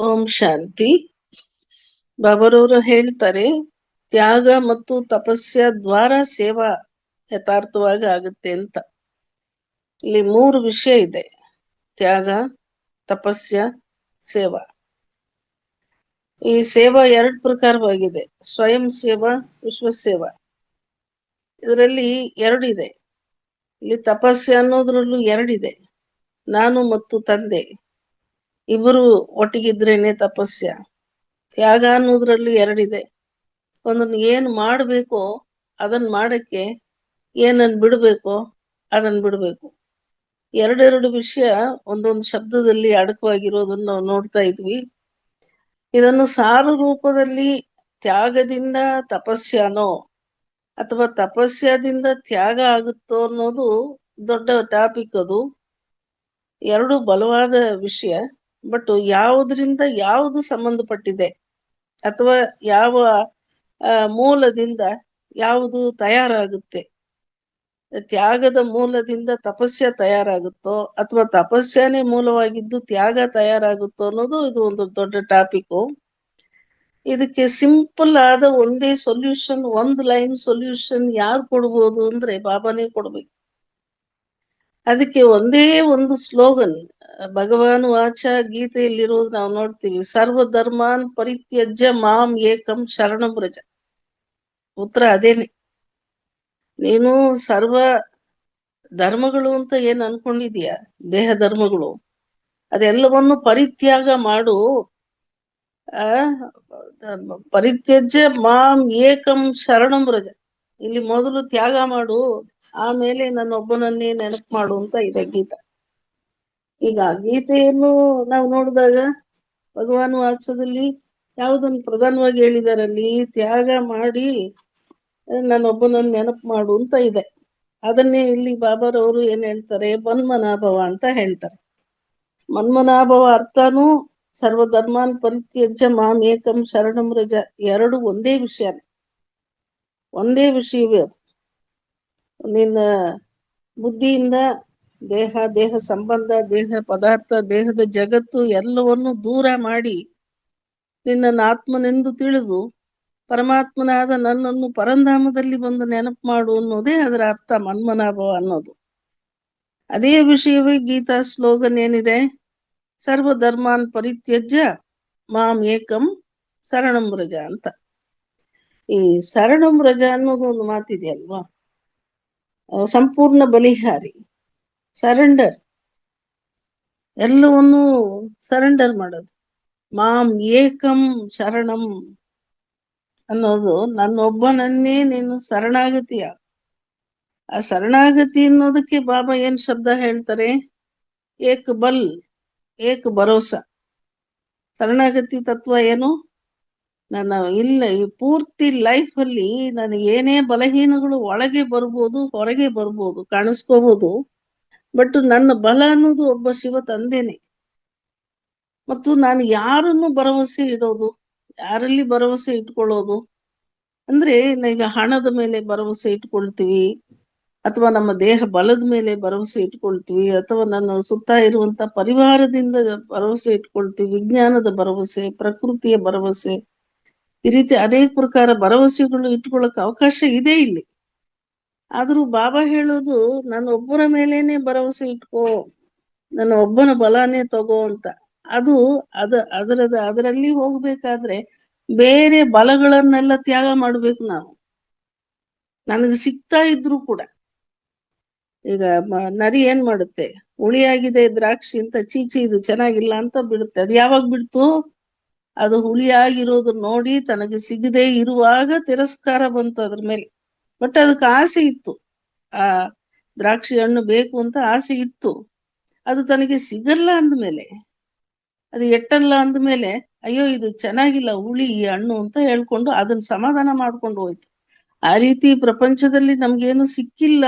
ಓಂ ಶಾಂತಿ. ಬಾಬರವರು ಹೇಳ್ತಾರೆ, ತ್ಯಾಗ ಮತ್ತು ತಪಸ್ಯ ದ್ವಾರ ಸೇವಾ ಯಥಾರ್ಥವಾಗಿ ಆಗುತ್ತೆ ಅಂತ. ಇಲ್ಲಿ ಮೂರು ವಿಷಯ ಇದೆ, ತ್ಯಾಗ, ತಪಸ್ಯ, ಸೇವಾ. ಈ ಸೇವಾ ಎರಡು ಪ್ರಕಾರವಾಗಿದೆ, ಸ್ವಯಂ ಸೇವಾ, ವಿಶ್ವ ಸೇವಾ. ಇದರಲ್ಲಿ ಎರಡಿದೆ ಇಲ್ಲಿ ತಪಸ್ಯ ಅನ್ನೋದ್ರಲ್ಲೂ ಎರಡಿದೆ ನಾನು ಮತ್ತು ತಂದೆ. ಇಬ್ಬರು ಒಟ್ಟಿಗಿದ್ರೇನೆ ತಪಸ್ಯ. ತ್ಯಾಗ ಅನ್ನೋದ್ರಲ್ಲಿ ಎರಡಿದೆ. ಒಂದನ್ನ ಏನ್ ಮಾಡ್ಬೇಕೋ ಅದನ್ ಮಾಡಕ್ಕೆ ಏನನ್ ಬಿಡ್ಬೇಕೋ ಅದನ್ ಬಿಡ್ಬೇಕು. ಎರಡೆರಡು ವಿಷಯ ಒಂದೊಂದು ಶಬ್ದದಲ್ಲಿ ಅಡಕವಾಗಿರೋದನ್ನ ನಾವು ನೋಡ್ತಾ ಇದ್ವಿ. ಇದನ್ನು ಸಾರು ರೂಪದಲ್ಲಿ ತ್ಯಾಗದಿಂದ ತಪಸ್ಯನೋ ಅಥವಾ ತಪಸ್ಯದಿಂದ ತ್ಯಾಗ ಆಗುತ್ತೋ ಅನ್ನೋದು ದೊಡ್ಡ ಟಾಪಿಕ್ ಅದು. ಎರಡು ಬಲವಾದ ವಿಷಯ. ಬಟ್ ಯಾವುದರಿಂದ ಯಾವುದು ಸಂಬಂಧಪಟ್ಟಿದೆ? ಅಥವಾ ಯಾವ ಮೂಲದಿಂದ ಯಾವುದು ತಯಾರಾಗುತ್ತೆ? ತ್ಯಾಗದ ಮೂಲದಿಂದ ತಪಸ್ಯ ತಯಾರಾಗುತ್ತೋ, ಅಥವಾ ತಪಸ್ಯನೇ ಮೂಲವಾಗಿದ್ದು ತ್ಯಾಗ ತಯಾರಾಗುತ್ತೋ ಅನ್ನೋದು ಇದು ಒಂದು ದೊಡ್ಡ ಟಾಪಿಕ್ ಇದಕ್ಕೆ ಸಿಂಪಲ್ ಆದ ಒಂದೇ ಸೊಲ್ಯೂಷನ್ ಒಂದ್ ಲೈನ್ ಸೊಲ್ಯೂಷನ್ ಯಾರು ಕೊಡ್ಬೋದು ಅಂದ್ರೆ ಬಾಬಾನೇ ಕೊಡ್ಬೇಕು. ಅದಕ್ಕೆ ಒಂದೇ ಒಂದು ಸ್ಲೋಗನ್ ಭಗವಾನ್ ವಾಚ ಗೀತೆಯಲ್ಲಿರೋದು ನಾವು ನೋಡ್ತೀವಿ. ಸರ್ವ ಧರ್ಮಾನ್ ಪರಿತ್ಯಜ್ಯ ಮಾಂ ಏಕಂ ಶರಣ ವ್ರಜ. ಉತ್ತರ ಅದೇನೆ. ನೀನು ಸರ್ವ ಧರ್ಮಗಳು ಅಂತ ಏನ್ ಅನ್ಕೊಂಡಿದೀಯ? ದೇಹ ಧರ್ಮಗಳು. ಅದೆಲ್ಲವನ್ನು ಪರಿತ್ಯಾಗ ಮಾಡು. ಆ, ಪರಿತ್ಯಜ್ಯ ಮಾಂ ಏಕಂ ಶರಣಂ ವ್ರಜ. ಇಲ್ಲಿ ಮೊದಲು ತ್ಯಾಗ ಮಾಡು. ಆಮೇಲೆ ನನ್ನೊಬ್ಬನನ್ನೇ ನೆನಪು ಮಾಡು ಅಂತ ಇದೆ ಗೀತ. ಈಗ ಗೀತೆಯನ್ನು ನಾವು ನೋಡಿದಾಗ ಭಗವಾನ್ ವಾಚದಲ್ಲಿ ಯಾವುದನ್ನು ಪ್ರಧಾನವಾಗಿ ಹೇಳಿದಾರಲ್ಲಿ ತ್ಯಾಗ ಮಾಡಿ ನಾನೊಬ್ಬನನ್ನು ನೆನಪು ಮಾಡು ಅಂತ ಇದೆ. ಅದನ್ನೇ ಇಲ್ಲಿ ಬಾಬಾರವರು ಏನ್ ಹೇಳ್ತಾರೆ? ಮನ್ಮನಾಭವ ಅಂತ ಹೇಳ್ತಾರೆ. ಮನ್ಮನಾಭವ ಅರ್ಥನೂ ಸರ್ವಧರ್ಮಾನ್ ಪರಿತ್ಯಜ್ಯ ಮಾಂ ಏಕಂ ಶರಣಂ ರಜ ಎರಡು ಒಂದೇ ವಿಷಯನೇ. ಒಂದೇ ವಿಷಯವೇ ಅದು. ನಿನ್ನ ಬುದ್ಧಿಯಿಂದ ದೇಹ ದೇಹ ಸಂಬಂಧ, ದೇಹ ಪದಾರ್ಥ, ದೇಹದ ಜಗತ್ತು ಎಲ್ಲವನ್ನು ದೂರ ಮಾಡಿ ನಿನ್ನನ್ನು ಆತ್ಮನೆಂದು ತಿಳಿದು ಪರಮಾತ್ಮನಾದ ನನ್ನನ್ನು ಪರಂಧಾಮದಲ್ಲಿ ಬಂದು ನೆನಪು ಮಾಡು ಅನ್ನೋದೇ ಅದರ ಅರ್ಥ ಮನ್ಮನಾಭವ ಅನ್ನೋದು. ಅದೇ ವಿಷಯವೇ ಗೀತಾ ಸ್ಲೋಗನ್ ಏನಿದೆ? ಸರ್ವ ಧರ್ಮಾನ್ ಪರಿತ್ಯಜ್ಯ ಮಾಂ ಏಕಂ ಶರಣಂ ರಜ ಅಂತ. ಈ ಶರಣಂ ರಜ ಅನ್ನೋದು ಒಂದು ಮಾತಿದೆಯಲ್ವಾ ಸಂಪೂರ್ಣ ಬಲಿಹಾರಿ. ಸರೆಂಡರ್ ಎಲ್ಲವನ್ನು ಸರೆಂಡರ್ ಮಾಡೋದು. ಮಾಂ ಏಕಂ ಶರಣಂ ಅನ್ನೋದು ನನ್ನೊಬ್ಬನನ್ನೇ ನೀನು ಶರಣಾಗತಿಯ. ಆ ಶರಣಾಗತಿ ಅನ್ನೋದಕ್ಕೆ ಬಾಬಾ ಏನ್ ಶಬ್ದ ಹೇಳ್ತಾರೆ? ಏಕ್ ಬಲ್, ಏಕ್ ಭರೋಸ. ಶರಣಾಗತಿ ತತ್ವ ಏನು? ನನ್ನ ಇಲ್ಲ, ಈ ಪೂರ್ತಿ ಲೈಫ್ ಅಲ್ಲಿ ನನಗೆ ಏನೇ ಬಲಹೀನಗಳು ಒಳಗೆ ಬರ್ಬೋದು, ಹೊರಗೆ ಬರ್ಬೋದು ಕಾಣಿಸ್ಕೋಬಹುದು ಬಟ್ ನನ್ನ ಬಲ ಅನ್ನೋದು ಒಬ್ಬ ಶಿವ ತಂದೇನೆ. ಮತ್ತು ನಾನು ಯಾರನ್ನು ಭರವಸೆ ಇಡೋದು, ಯಾರಲ್ಲಿ ಭರವಸೆ ಇಟ್ಕೊಳ್ಳೋದು? ಅಂದ್ರೆ ಈಗ ಹಣದ ಮೇಲೆ ಭರವಸೆ ಇಟ್ಕೊಳ್ತೀವಿ, ಅಥವಾ ನಮ್ಮ ದೇಹ ಬಲದ ಮೇಲೆ ಭರವಸೆ ಇಟ್ಕೊಳ್ತೀವಿ, ಅಥವಾ ನನ್ನ ಸುತ್ತ ಇರುವಂತ ಪರಿವಾರದಿಂದ ಭರವಸೆ ಇಟ್ಕೊಳ್ತೀವಿ, ವಿಜ್ಞಾನದ ಭರವಸೆ, ಪ್ರಕೃತಿಯ ಭರವಸೆ, ಈ ರೀತಿ ಅನೇಕ ಪ್ರಕಾರ ಭರವಸೆಗಳು ಇಟ್ಕೊಳ್ಳಕ್ ಅವಕಾಶ ಇದೆ ಇಲ್ಲಿ. ಆದ್ರೂ ಬಾಬಾ ಹೇಳೋದು, ನನ್ನ ಒಬ್ಬರ ಮೇಲೇನೆ ಭರವಸೆ ಇಟ್ಕೋ, ನನ್ನ ಒಬ್ಬನ ಬಲಾನೇ ತಗೋ ಅಂತ. ಅದು ಅದ, ಅದರದ, ಅದರಲ್ಲಿ ಹೋಗ್ಬೇಕಾದ್ರೆ ಬೇರೆ ಬಲಗಳನ್ನೆಲ್ಲ ತ್ಯಾಗ ಮಾಡ್ಬೇಕು ನಾವು. ನನಗೆ ಸಿಗ್ತಾ ಇದ್ರು ಕೂಡ. ಈಗ ನರಿ ಏನ್ ಮಾಡುತ್ತೆ? ಹುಳಿಯಾಗಿದೆ ದ್ರಾಕ್ಷಿ ಅಂತ ಚೀಚಿ, ಇದು ಚೆನ್ನಾಗಿಲ್ಲ ಅಂತ ಬಿಡುತ್ತೆ. ಅದು ಯಾವಾಗ ಬಿಡ್ತು? ಅದು ಹುಳಿಯಾಗಿರೋದು ನೋಡಿ ತನಗೆ ಸಿಗದೆ ಇರುವಾಗ ತಿರಸ್ಕಾರ ಬಂತು ಅದ್ರ ಮೇಲೆ. ಬಟ್ ಅದಕ್ಕೆ ಆಸೆ ಇತ್ತು. ಆ ದ್ರಾಕ್ಷಿ ಹಣ್ಣು ಬೇಕು ಅಂತ ಆಸೆ ಇತ್ತು. ಅದು ತನಗೆ ಸಿಗಲ್ಲ ಅಂದ್ಮೇಲೆ, ಅದು ಎಟ್ಟಲ್ಲ ಅಂದ್ಮೇಲೆ, ಅಯ್ಯೋ, ಇದು ಚೆನ್ನಾಗಿಲ್ಲ, ಹುಳಿ ಈ ಹಣ್ಣು ಅಂತ ಹೇಳ್ಕೊಂಡು ಅದನ್ನ ಸಮಾಧಾನ ಮಾಡ್ಕೊಂಡು ಹೋಯ್ತು. ಆ ರೀತಿ ಪ್ರಪಂಚದಲ್ಲಿ ನಮ್ಗೇನು ಸಿಕ್ಕಿಲ್ಲ,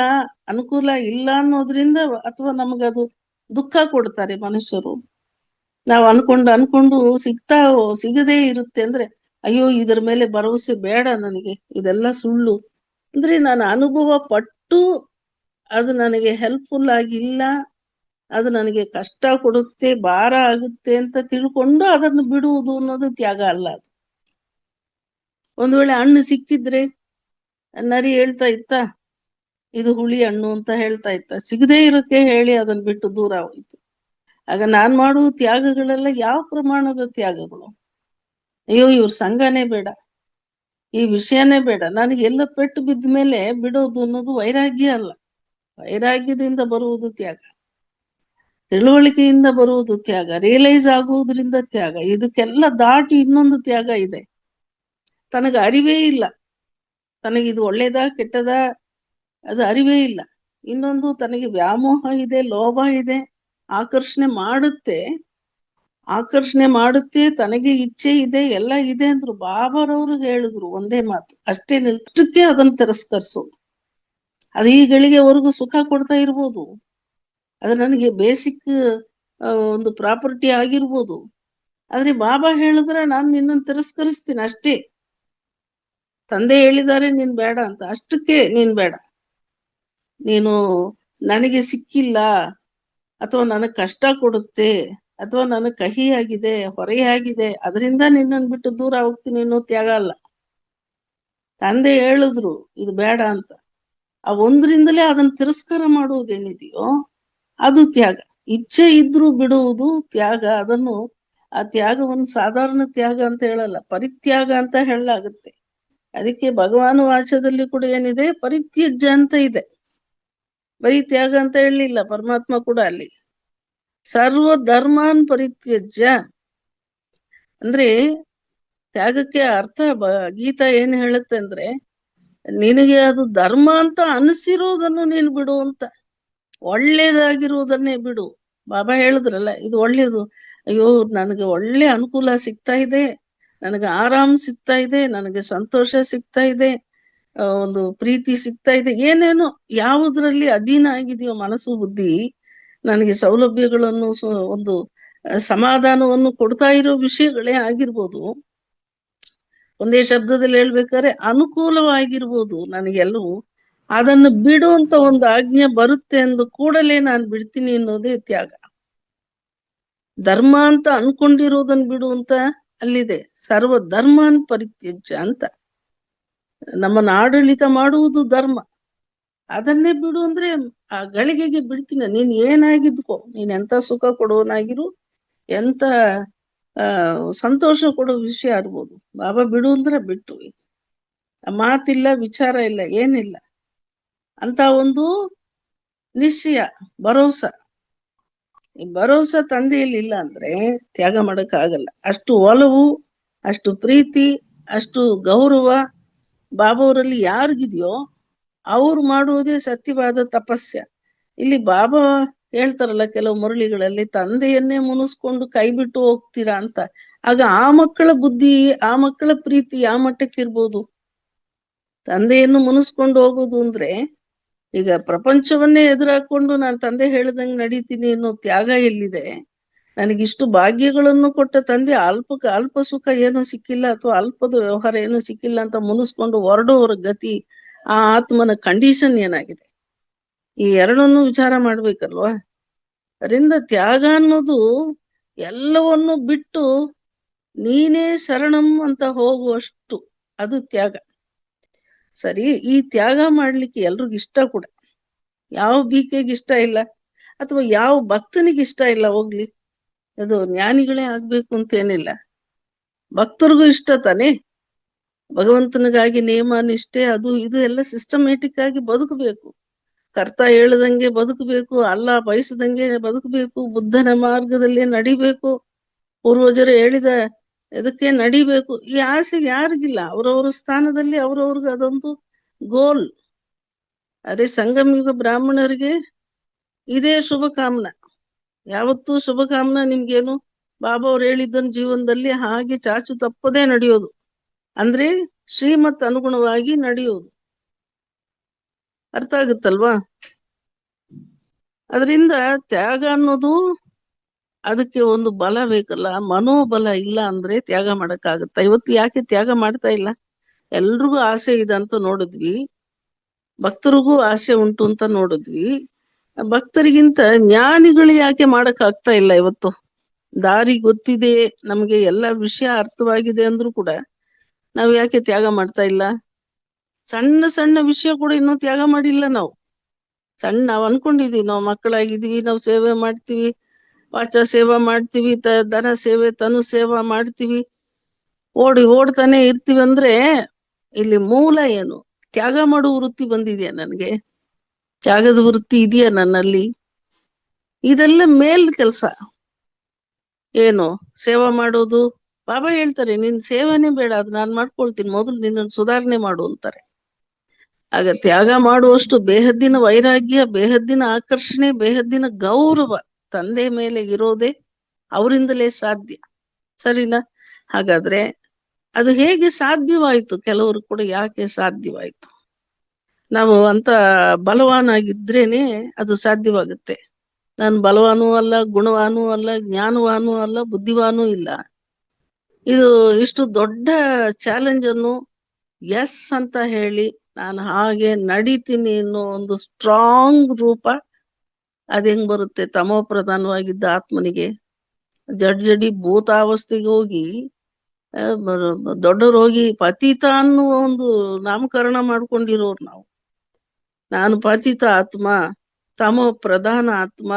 ಅನುಕೂಲ ಇಲ್ಲ ಅನ್ನೋದ್ರಿಂದ ಅಥವಾ ನಮಗದು ದುಃಖ ಕೊಡ್ತಾರೆ ಮನುಷ್ಯರು. ನಾವ್ ಅನ್ಕೊಂಡು ಅನ್ಕೊಂಡು ಸಿಗ್ತಾ ಸಿಗದೇ ಇರುತ್ತೆ ಅಂದ್ರೆ, ಅಯ್ಯೋ, ಇದರ ಮೇಲೆ ಭರವಸೆ ಬೇಡ ನನಗೆ, ಇದೆಲ್ಲ ಸುಳ್ಳು. ಅಂದ್ರೆ ನಾನು ಅನುಭವ ಪಟ್ಟು ಅದು ನನಗೆ ಹೆಲ್ಪ್ಫುಲ್ ಆಗಿಲ್ಲ, ಅದು ನನಗೆ ಕಷ್ಟ ಕೊಡುತ್ತೆ, ಭಾರ ಆಗುತ್ತೆ ಅಂತ ತಿಳ್ಕೊಂಡು ಅದನ್ನು ಬಿಡುವುದು ಅನ್ನೋದು ತ್ಯಾಗ ಅಲ್ಲ ಅದು. ಒಂದ್ ವೇಳೆ ಹಣ್ಣು ಸಿಕ್ಕಿದ್ರೆ, ನರಿ ಹೇಳ್ತಾ ಇತ್ತ, ಇದು ಹುಳಿ ಹಣ್ಣು ಅಂತ ಹೇಳ್ತಾ ಇತ್ತ, ಸಿಗದೇ ಇರೋಕೆ ಹೇಳಿ ಅದನ್ನ ಬಿಟ್ಟು ದೂರ ಹೋಯ್ತು. ಆಗ ನಾನ್ ಮಾಡುವ ತ್ಯಾಗಗಳೆಲ್ಲ ಯಾವ ಪ್ರಮಾಣದ ತ್ಯಾಗಗಳು? ಅಯ್ಯೋ, ಇವ್ರ ಸಂಘನೇ ಬೇಡ. ಈ ವಿಷಯನೇ ಬೇಡ. ನನಗೆ ಎಲ್ಲ ಪೆಟ್ಟು ಬಿದ್ದ ಮೇಲೆ ಬಿಡೋದು ಅನ್ನೋದು ವೈರಾಗ್ಯ ಅಲ್ಲ. ವೈರಾಗ್ಯದಿಂದ ಬರುವುದು ತ್ಯಾಗ. ತಿಳುವಳಿಕೆಯಿಂದ ಬರುವುದು ತ್ಯಾಗ. ರಿಯಲೈಸ್ ಆಗುವುದರಿಂದ ತ್ಯಾಗ. ಇದಕ್ಕೆಲ್ಲ ದಾಟಿ ಇನ್ನೊಂದು ತ್ಯಾಗ ಇದೆ. ತನಗೆ ಅರಿವೇ ಇಲ್ಲ. ತನಗಿದು ಒಳ್ಳೇದಾ, ಕೆಟ್ಟದಾ, ಅದು ಅರಿವೇ ಇಲ್ಲ. ಇನ್ನೊಂದು ತನಗೆ ವ್ಯಾಮೋಹ ಇದೆ, ಲೋಭ ಇದೆ, ಆಕರ್ಷಣೆ ಮಾಡುತ್ತೆ. ಆಕರ್ಷಣೆ ಮಾಡುತ್ತೆ, ತನಗೆ ಇಚ್ಛೆ ಇದೆ, ಎಲ್ಲ ಇದೆ ಅಂದ್ರು ಬಾಬರವರು ಹೇಳಿದ್ರು ಒಂದೇ ಮಾತು, ಅಷ್ಟೇ ನಿಲ್ತಕ್ಕೆ ಅದನ್ನ ತಿರಸ್ಕರಿಸೋದು ಅದು ಈ ಗಳಿಗೆವರೆಗೂ ಸುಖ ಕೊಡ್ತಾ ಇರ್ಬೋದು. ಅದು ನನಗೆ ಬೇಸಿಕ್ ಒಂದು ಪ್ರಾಪರ್ಟಿ ಆಗಿರ್ಬೋದು. ಆದ್ರೆ ಬಾಬಾ ಹೇಳಿದ್ರೆ ನಾನು ನಿನ್ನನ್ನು ತಿರಸ್ಕರಿಸ್ತೀನಿ ಅಷ್ಟೇ. ತಂದೆ ಹೇಳಿದ್ದಾರೆ, ನೀನ್ ಬೇಡ ಅಂತ. ಅಷ್ಟಕ್ಕೆ ನೀನ್ ಬೇಡ. ನೀನು ನನಗೆ ಸಿಕ್ಕಿಲ್ಲ, ಅಥವಾ ನನಗ್ ಕಷ್ಟ ಕೊಡುತ್ತೆ ಅಥವಾ ನನಗ್ ಹೊರೆ ಆಗಿದೆ, ಅದರಿಂದ ನಿನ್ನನ್ ಬಿಟ್ಟು ದೂರ ಹೋಗ್ತೀನಿ ಅನ್ನೋ ತ್ಯಾಗ ಅಲ್ಲ. ತಂದೆ ಹೇಳಿದ್ರು, ಇದು ಬೇಡ ಅಂತ. ಆ ಒಂದ್ರಿಂದಲೇ ಅದನ್ನ ತಿರಸ್ಕಾರ ಮಾಡುವುದೇನಿದೆಯೋ, ಅದು ತ್ಯಾಗ. ಇಚ್ಛೆ ಇದ್ರೂ ಬಿಡುವುದು ತ್ಯಾಗ. ಅದನ್ನು ಆ ತ್ಯಾಗವನ್ನು ಸಾಧಾರಣ ತ್ಯಾಗ ಅಂತ ಹೇಳಲ್ಲ, ಪರಿತ್ಯಾಗ ಅಂತ ಹೇಳಲಾಗುತ್ತೆ. ಅದಕ್ಕೆ ಭಗವಾನ್ ವಾಚದಲ್ಲಿ ಕೂಡ ಏನಿದೆ ಪರಿತ್ಯಜ್ಯ ಅಂತ ಇದೆ. ಬರೀ ತ್ಯಾಗ ಅಂತ ಹೇಳಲಿಲ್ಲ, ಪರಮಾತ್ಮ ಕೂಡ ಅಲ್ಲಿ. ಸರ್ವ ಧರ್ಮಾನ್ ಪರಿತ್ಯಜ್ಯ. ಅಂದ್ರೆ ತ್ಯಾಗಕ್ಕೆ ಅರ್ಥ ಗೀತಾ ಏನ್ ಹೇಳುತ್ತೆ ಅಂದ್ರೆ, ನಿನಗೆ ಅದು ಧರ್ಮ ಅಂತ ಅನಿಸಿರೋದನ್ನು ನೀನು ಬಿಡು ಅಂತ. ಒಳ್ಳೇದಾಗಿರುವುದನ್ನೇ ಬಿಡು. ಬಾಬಾ ಹೇಳಿದ್ರಲ್ಲ, ಇದು ಒಳ್ಳೇದು. ಅಯ್ಯೋ, ನನಗೆ ಒಳ್ಳೆ ಅನುಕೂಲ ಸಿಗ್ತಾ ಇದೆ. ನನಗೆ ಆರಾಮ್ ಸಿಗ್ತಾ ಇದೆ. ನನಗೆ ಸಂತೋಷ ಸಿಗ್ತಾ ಇದೆ. ಒಂದು ಪ್ರೀತಿ ಸಿಗ್ತಾ ಇದೆ. ಏನೇನೋ, ಯಾವುದ್ರಲ್ಲಿ ಅಧೀನ ಆಗಿದೆಯೋ ಮನಸ್ಸು ಬುದ್ಧಿ ನನಗೆ ಸೌಲಭ್ಯಗಳನ್ನು ಒಂದು ಸಮಾಧಾನವನ್ನು ಕೊಡ್ತಾ ಇರೋ ವಿಷಯಗಳೇ ಆಗಿರ್ಬೋದು. ಒಂದೇ ಶಬ್ದದಲ್ಲಿ ಹೇಳ್ಬೇಕಾದ್ರೆ ಅನುಕೂಲವಾಗಿರ್ಬೋದು ನನಗೆಲ್ಲವೂ. ಅದನ್ನು ಬಿಡುವಂತ ಒಂದು ಆಜ್ಞೆ ಬರುತ್ತೆ ಎಂದು ಕೂಡಲೇ ನಾನು ಬಿಡ್ತೀನಿ ಅನ್ನೋದೇ ತ್ಯಾಗ. ಧರ್ಮ ಅಂತ ಅನ್ಕೊಂಡಿರೋದನ್ನ ಬಿಡು ಅಂತ ಅಲ್ಲಿದೆ. ಸರ್ವ ಧರ್ಮಾನ್ ಪರಿತ್ಯಜ್ಯ ಅಂತ. ನಮ್ಮನ್ನ ಆಡಳಿತ ಮಾಡುವುದು ಧರ್ಮ. ಅದನ್ನೇ ಬಿಡು ಅಂದ್ರೆ ಆ ಗಳಿಗೆಗೆ ಬಿಡ್ತೀನಿ ನೀನ್ ಏನಾಗಿದ್ಕೋ, ನೀನ್ ಎಂತ ಸುಖ ಕೊಡೋನಾಗಿರು ಎಂತ, ಆ, ಸಂತೋಷ ಕೊಡೋ ವಿಷಯ ಇರ್ಬೋದು ಬಾಬಾ ಬಿಡು ಅಂದ್ರೆ ಬಿಟ್ಟು. ಮಾತಿಲ್ಲ, ವಿಚಾರ ಇಲ್ಲ, ಏನಿಲ್ಲ. ಅಂತ ಒಂದು ನಿಶ್ಚಯ, ಭರೋಸ. ಈ ಭರೋಸಾ ತಂದೆಯಲ್ಲಿ ಇಲ್ಲ ಅಂದ್ರೆ ತ್ಯಾಗ ಮಾಡಕ್ ಆಗಲ್ಲ ಅಷ್ಟು ಒಲವು, ಅಷ್ಟು ಪ್ರೀತಿ, ಅಷ್ಟು ಗೌರವ ಬಾಬಾವರಲ್ಲಿ ಯಾರಿಗಿದೆಯೋ ಅವ್ರು ಮಾಡುವುದೇ ಸತ್ಯವಾದ ತಪಸ್ಯ. ಇಲ್ಲಿ ಬಾಬಾ ಹೇಳ್ತಾರಲ್ಲ, ಕೆಲವು ಮುರಳಿಗಳಲ್ಲಿ, ತಂದೆಯನ್ನೇ ಮುನಿಸ್ಕೊಂಡು ಕೈ ಬಿಟ್ಟು ಹೋಗ್ತೀರಾ ಅಂತ. ಆಗ ಆ ಮಕ್ಕಳ ಬುದ್ಧಿ, ಆ ಮಕ್ಕಳ ಪ್ರೀತಿ ಯಾವ ಮಟ್ಟಕ್ಕೆ ಇರ್ಬೋದು? ತಂದೆಯನ್ನು ಮುನಿಸ್ಕೊಂಡು ಹೋಗೋದು ಅಂದ್ರೆ, ಈಗ ಪ್ರಪಂಚವನ್ನೇ ಎದುರಾಕೊಂಡು ನಾನು ತಂದೆ ಹೇಳ್ದಂಗೆ ನಡೀತೀನಿ ಅನ್ನೋ ತ್ಯಾಗ ಎಲ್ಲಿದೆ? ನನಗಿಷ್ಟು ಭಾಗ್ಯಗಳನ್ನು ಕೊಟ್ಟ ತಂದೆ ಅಲ್ಪ ಅಲ್ಪ ಸುಖ ಏನು ಸಿಕ್ಕಿಲ್ಲ ಅಥವಾ ಅಲ್ಪದ ವ್ಯವಹಾರ ಏನು ಸಿಕ್ಕಿಲ್ಲ ಅಂತ ಮುನಿಸ್ಕೊಂಡು ಹೊರಡೋರ ಗತಿ ಆ ಆತ್ಮನ ಕಂಡೀಷನ್ ಏನಾಗಿದೆ? ಈ ಎರಡನ್ನು ವಿಚಾರ ಮಾಡ್ಬೇಕಲ್ವಾ? ಅದರಿಂದ ತ್ಯಾಗ ಅನ್ನೋದು ಎಲ್ಲವನ್ನು ಬಿಟ್ಟು ನೀನೇ ಶರಣಂ ಅಂತ ಹೋಗುವಷ್ಟು ಅದು ತ್ಯಾಗ. ಸರಿ, ಈ ತ್ಯಾಗ ಮಾಡ್ಲಿಕ್ಕೆ ಎಲ್ರಿಗೂ ಇಷ್ಟ ಕೂಡ. ಯಾವ ಬೀಕೆಗೆ ಇಷ್ಟ ಇಲ್ಲ? ಅಥವಾ ಯಾವ ಭಕ್ತನಿಗೆ ಇಷ್ಟ ಇಲ್ಲ ಹೋಗ್ಲಿ? ಅದು ಜ್ಞಾನಿಗಳೇ ಆಗ್ಬೇಕು ಅಂತೇನಿಲ್ಲ ಭಕ್ತರಿಗೂ ಇಷ್ಟ ತಾನೇ? ಭಗವಂತನಿಗಾಗಿ ನಿಯಮ ನಿಷ್ಠೆ, ಅದು ಇದು ಎಲ್ಲ ಸಿಸ್ಟಮ್ಯಾಟಿಕ್ ಆಗಿ ಬದುಕಬೇಕು. ಕರ್ತ ಹೇಳದಂಗೆ ಬದುಕಬೇಕು, ಅಲ್ಲ ಬಯಸದಂಗೆ ಬದುಕಬೇಕು, ಬುದ್ಧನ ಮಾರ್ಗದಲ್ಲಿ ನಡಿಬೇಕು. ಪೂರ್ವಜರು ಹೇಳಿದ ಇದಕ್ಕೆ ನಡಿಬೇಕು. ಈ ಆಸೆ ಯಾರಿಗಿಲ್ಲ, ಅವ್ರವ್ರ ಸ್ಥಾನದಲ್ಲಿ ಅವ್ರವ್ರಿಗೆ ಅದೊಂದು ಗೋಲ್ ಅರೆ ಸಂಗಮಯುಗ ಬ್ರಾಹ್ಮಣರಿಗೆ ಇದೇ ಶುಭ ಕಾಮನ ಯಾವತ್ತೂ ಶುಭ ಕಾಮನ ನಿಮ್ಗೇನು? ಬಾಬಾ ಅವ್ರು ಹೇಳಿದ್ದನ್ ಜೀವನದಲ್ಲಿ ಹಾಗೆ ಚಾಚು ತಪ್ಪದೇ ನಡೆಯೋದು. ಅಂದ್ರೆ ಶ್ರೀಮತ್ ಅನುಗುಣವಾಗಿ ನಡೆಯುವುದು. ಅರ್ಥ ಆಗುತ್ತಲ್ವಾ? ಅದರಿಂದ ತ್ಯಾಗ ಅನ್ನೋದು ಅದಕ್ಕೆ ಒಂದು ಬಲ ಬೇಕಲ್ಲ, ಮನೋಬಲ ಇಲ್ಲ ಅಂದ್ರೆ ತ್ಯಾಗ ಮಾಡಕ್ಕಾಗತ್ತ? ಇವತ್ತು ಯಾಕೆ ತ್ಯಾಗ ಮಾಡ್ತಾ ಇಲ್ಲ? ಎಲ್ರಿಗೂ ಆಸೆ ಇದೆ ಅಂತ ನೋಡಿದ್ವಿ. ಭಕ್ತರಿಗೂ ಆಸೆ ಉಂಟು ಅಂತ ನೋಡಿದ್ವಿ. ಭಕ್ತರಿಗಿಂತ ಜ್ಞಾನಿಗಳು ಯಾಕೆ ಮಾಡಕ್ ಆಗ್ತಾ ಇಲ್ಲ ಇವತ್ತು? ದಾರಿ ಗೊತ್ತಿದೆ, ನಮ್ಗೆ ಎಲ್ಲಾ ವಿಷಯ ಅರ್ಥವಾಗಿದೆ ಅಂದ್ರೂ ಕೂಡ. ನಾವು ಯಾಕೆ ತ್ಯಾಗ ಮಾಡ್ತಾ ಇಲ್ಲ? ಸಣ್ಣ ಸಣ್ಣ ವಿಷಯ ಕೂಡ ಇನ್ನು ತ್ಯಾಗ ಮಾಡಿಲ್ಲ ನಾವು. ಸಣ್ಣ ನಾವ್ ಅನ್ಕೊಂಡಿದೀವಿ, ನಾವು ಮಕ್ಕಳಾಗಿದೀವಿ, ನಾವು ಸೇವೆ ಮಾಡ್ತೀವಿ, ವಾಚ ಸೇವಾ ಮಾಡ್ತೀವಿ, ತ ದನ ಸೇವೆ, ತನು ಸೇವಾ ಮಾಡ್ತೀವಿ. ಓಡಿ ಓಡ್ತಾನೆ ಇರ್ತೀವಿ ಅಂದ್ರೆ ಇಲ್ಲಿ ಮೂಲ ಏನು? ತ್ಯಾಗ ಮಾಡುವ ವೃತ್ತಿ ಬಂದಿದೆಯಾ ನನಗೆ? ತ್ಯಾಗದ ವೃತ್ತಿ ಇದೆಯಾ ನನ್ನಲ್ಲಿ? ಇದೆಲ್ಲ ಮೇಲ್ ಕೆಲಸ. ಏನು? ಸೇವಾ ಮಾಡೋದು ಬಾಬಾ ಹೇಳ್ತಾರೆ, ನಿನ್ ಸೇವನೆ ಬೇಡ, ಅದು ನಾನ್ ಮಾಡ್ಕೊಳ್ತೀನಿ, ಮೊದಲು ನಿನ್ನನ್ನು ಸುಧಾರಣೆ ಮಾಡು ಅಂತಾರೆ. ಆಗ ತ್ಯಾಗ ಮಾಡುವಷ್ಟು ಬೇಹದ್ದಿನ ವೈರಾಗ್ಯ, ಬೇಹದ್ದಿನ ಆಕರ್ಷಣೆ, ಬೇಹದ್ದಿನ ಗೌರವ ತಂದೆ ಮೇಲೆ ಇರೋದೇ ಅವರಿಂದಲೇ ಸಾಧ್ಯ. ಸರಿನಾ? ಹಾಗಾದ್ರೆ ಅದು ಹೇಗೆ ಸಾಧ್ಯವಾಯ್ತು? ಕೆಲವರು ಕೂಡ ಯಾಕೆ ಸಾಧ್ಯವಾಯ್ತು? ನಾವು ಅಂತ ಬಲವಾನಾಗಿದ್ರೇನೆ ಅದು ಸಾಧ್ಯವಾಗುತ್ತೆ. ನಾನು ಬಲವಾನೂ ಅಲ್ಲ, ಗುಣವಾನೂ ಅಲ್ಲ, ಜ್ಞಾನವಾನೂ ಅಲ್ಲ, ಬುದ್ಧಿವಾನೂ ಇಲ್ಲ. ಇದು ಇಷ್ಟು ದೊಡ್ಡ ಚಾಲೆಂಜ್ ಅನ್ನು ಎಸ್ ಅಂತ ಹೇಳಿ ನಾನು ಹಾಗೆ ನಡೀತೀನಿ ಅನ್ನೋ ಒಂದು ಸ್ಟ್ರಾಂಗ್ ರೂಪ ಅದ್ ಹೆಂಗ್ ಬರುತ್ತೆ? ತಮೋ ಪ್ರಧಾನವಾಗಿದ್ದ ಆತ್ಮನಿಗೆ ಜಡ್ಜಡಿ ಭೂತಾವಸ್ಥೆಗೆ ಹೋಗಿ ದೊಡ್ಡ ರೋಗಿ ಪತಿತ ಅನ್ನುವ ಒಂದು ನಾಮಕರಣ ಮಾಡ್ಕೊಂಡಿರೋರು ನಾವು. ನಾನು ಪತಿತ ಆತ್ಮ, ತಮೋ ಪ್ರಧಾನ ಆತ್ಮ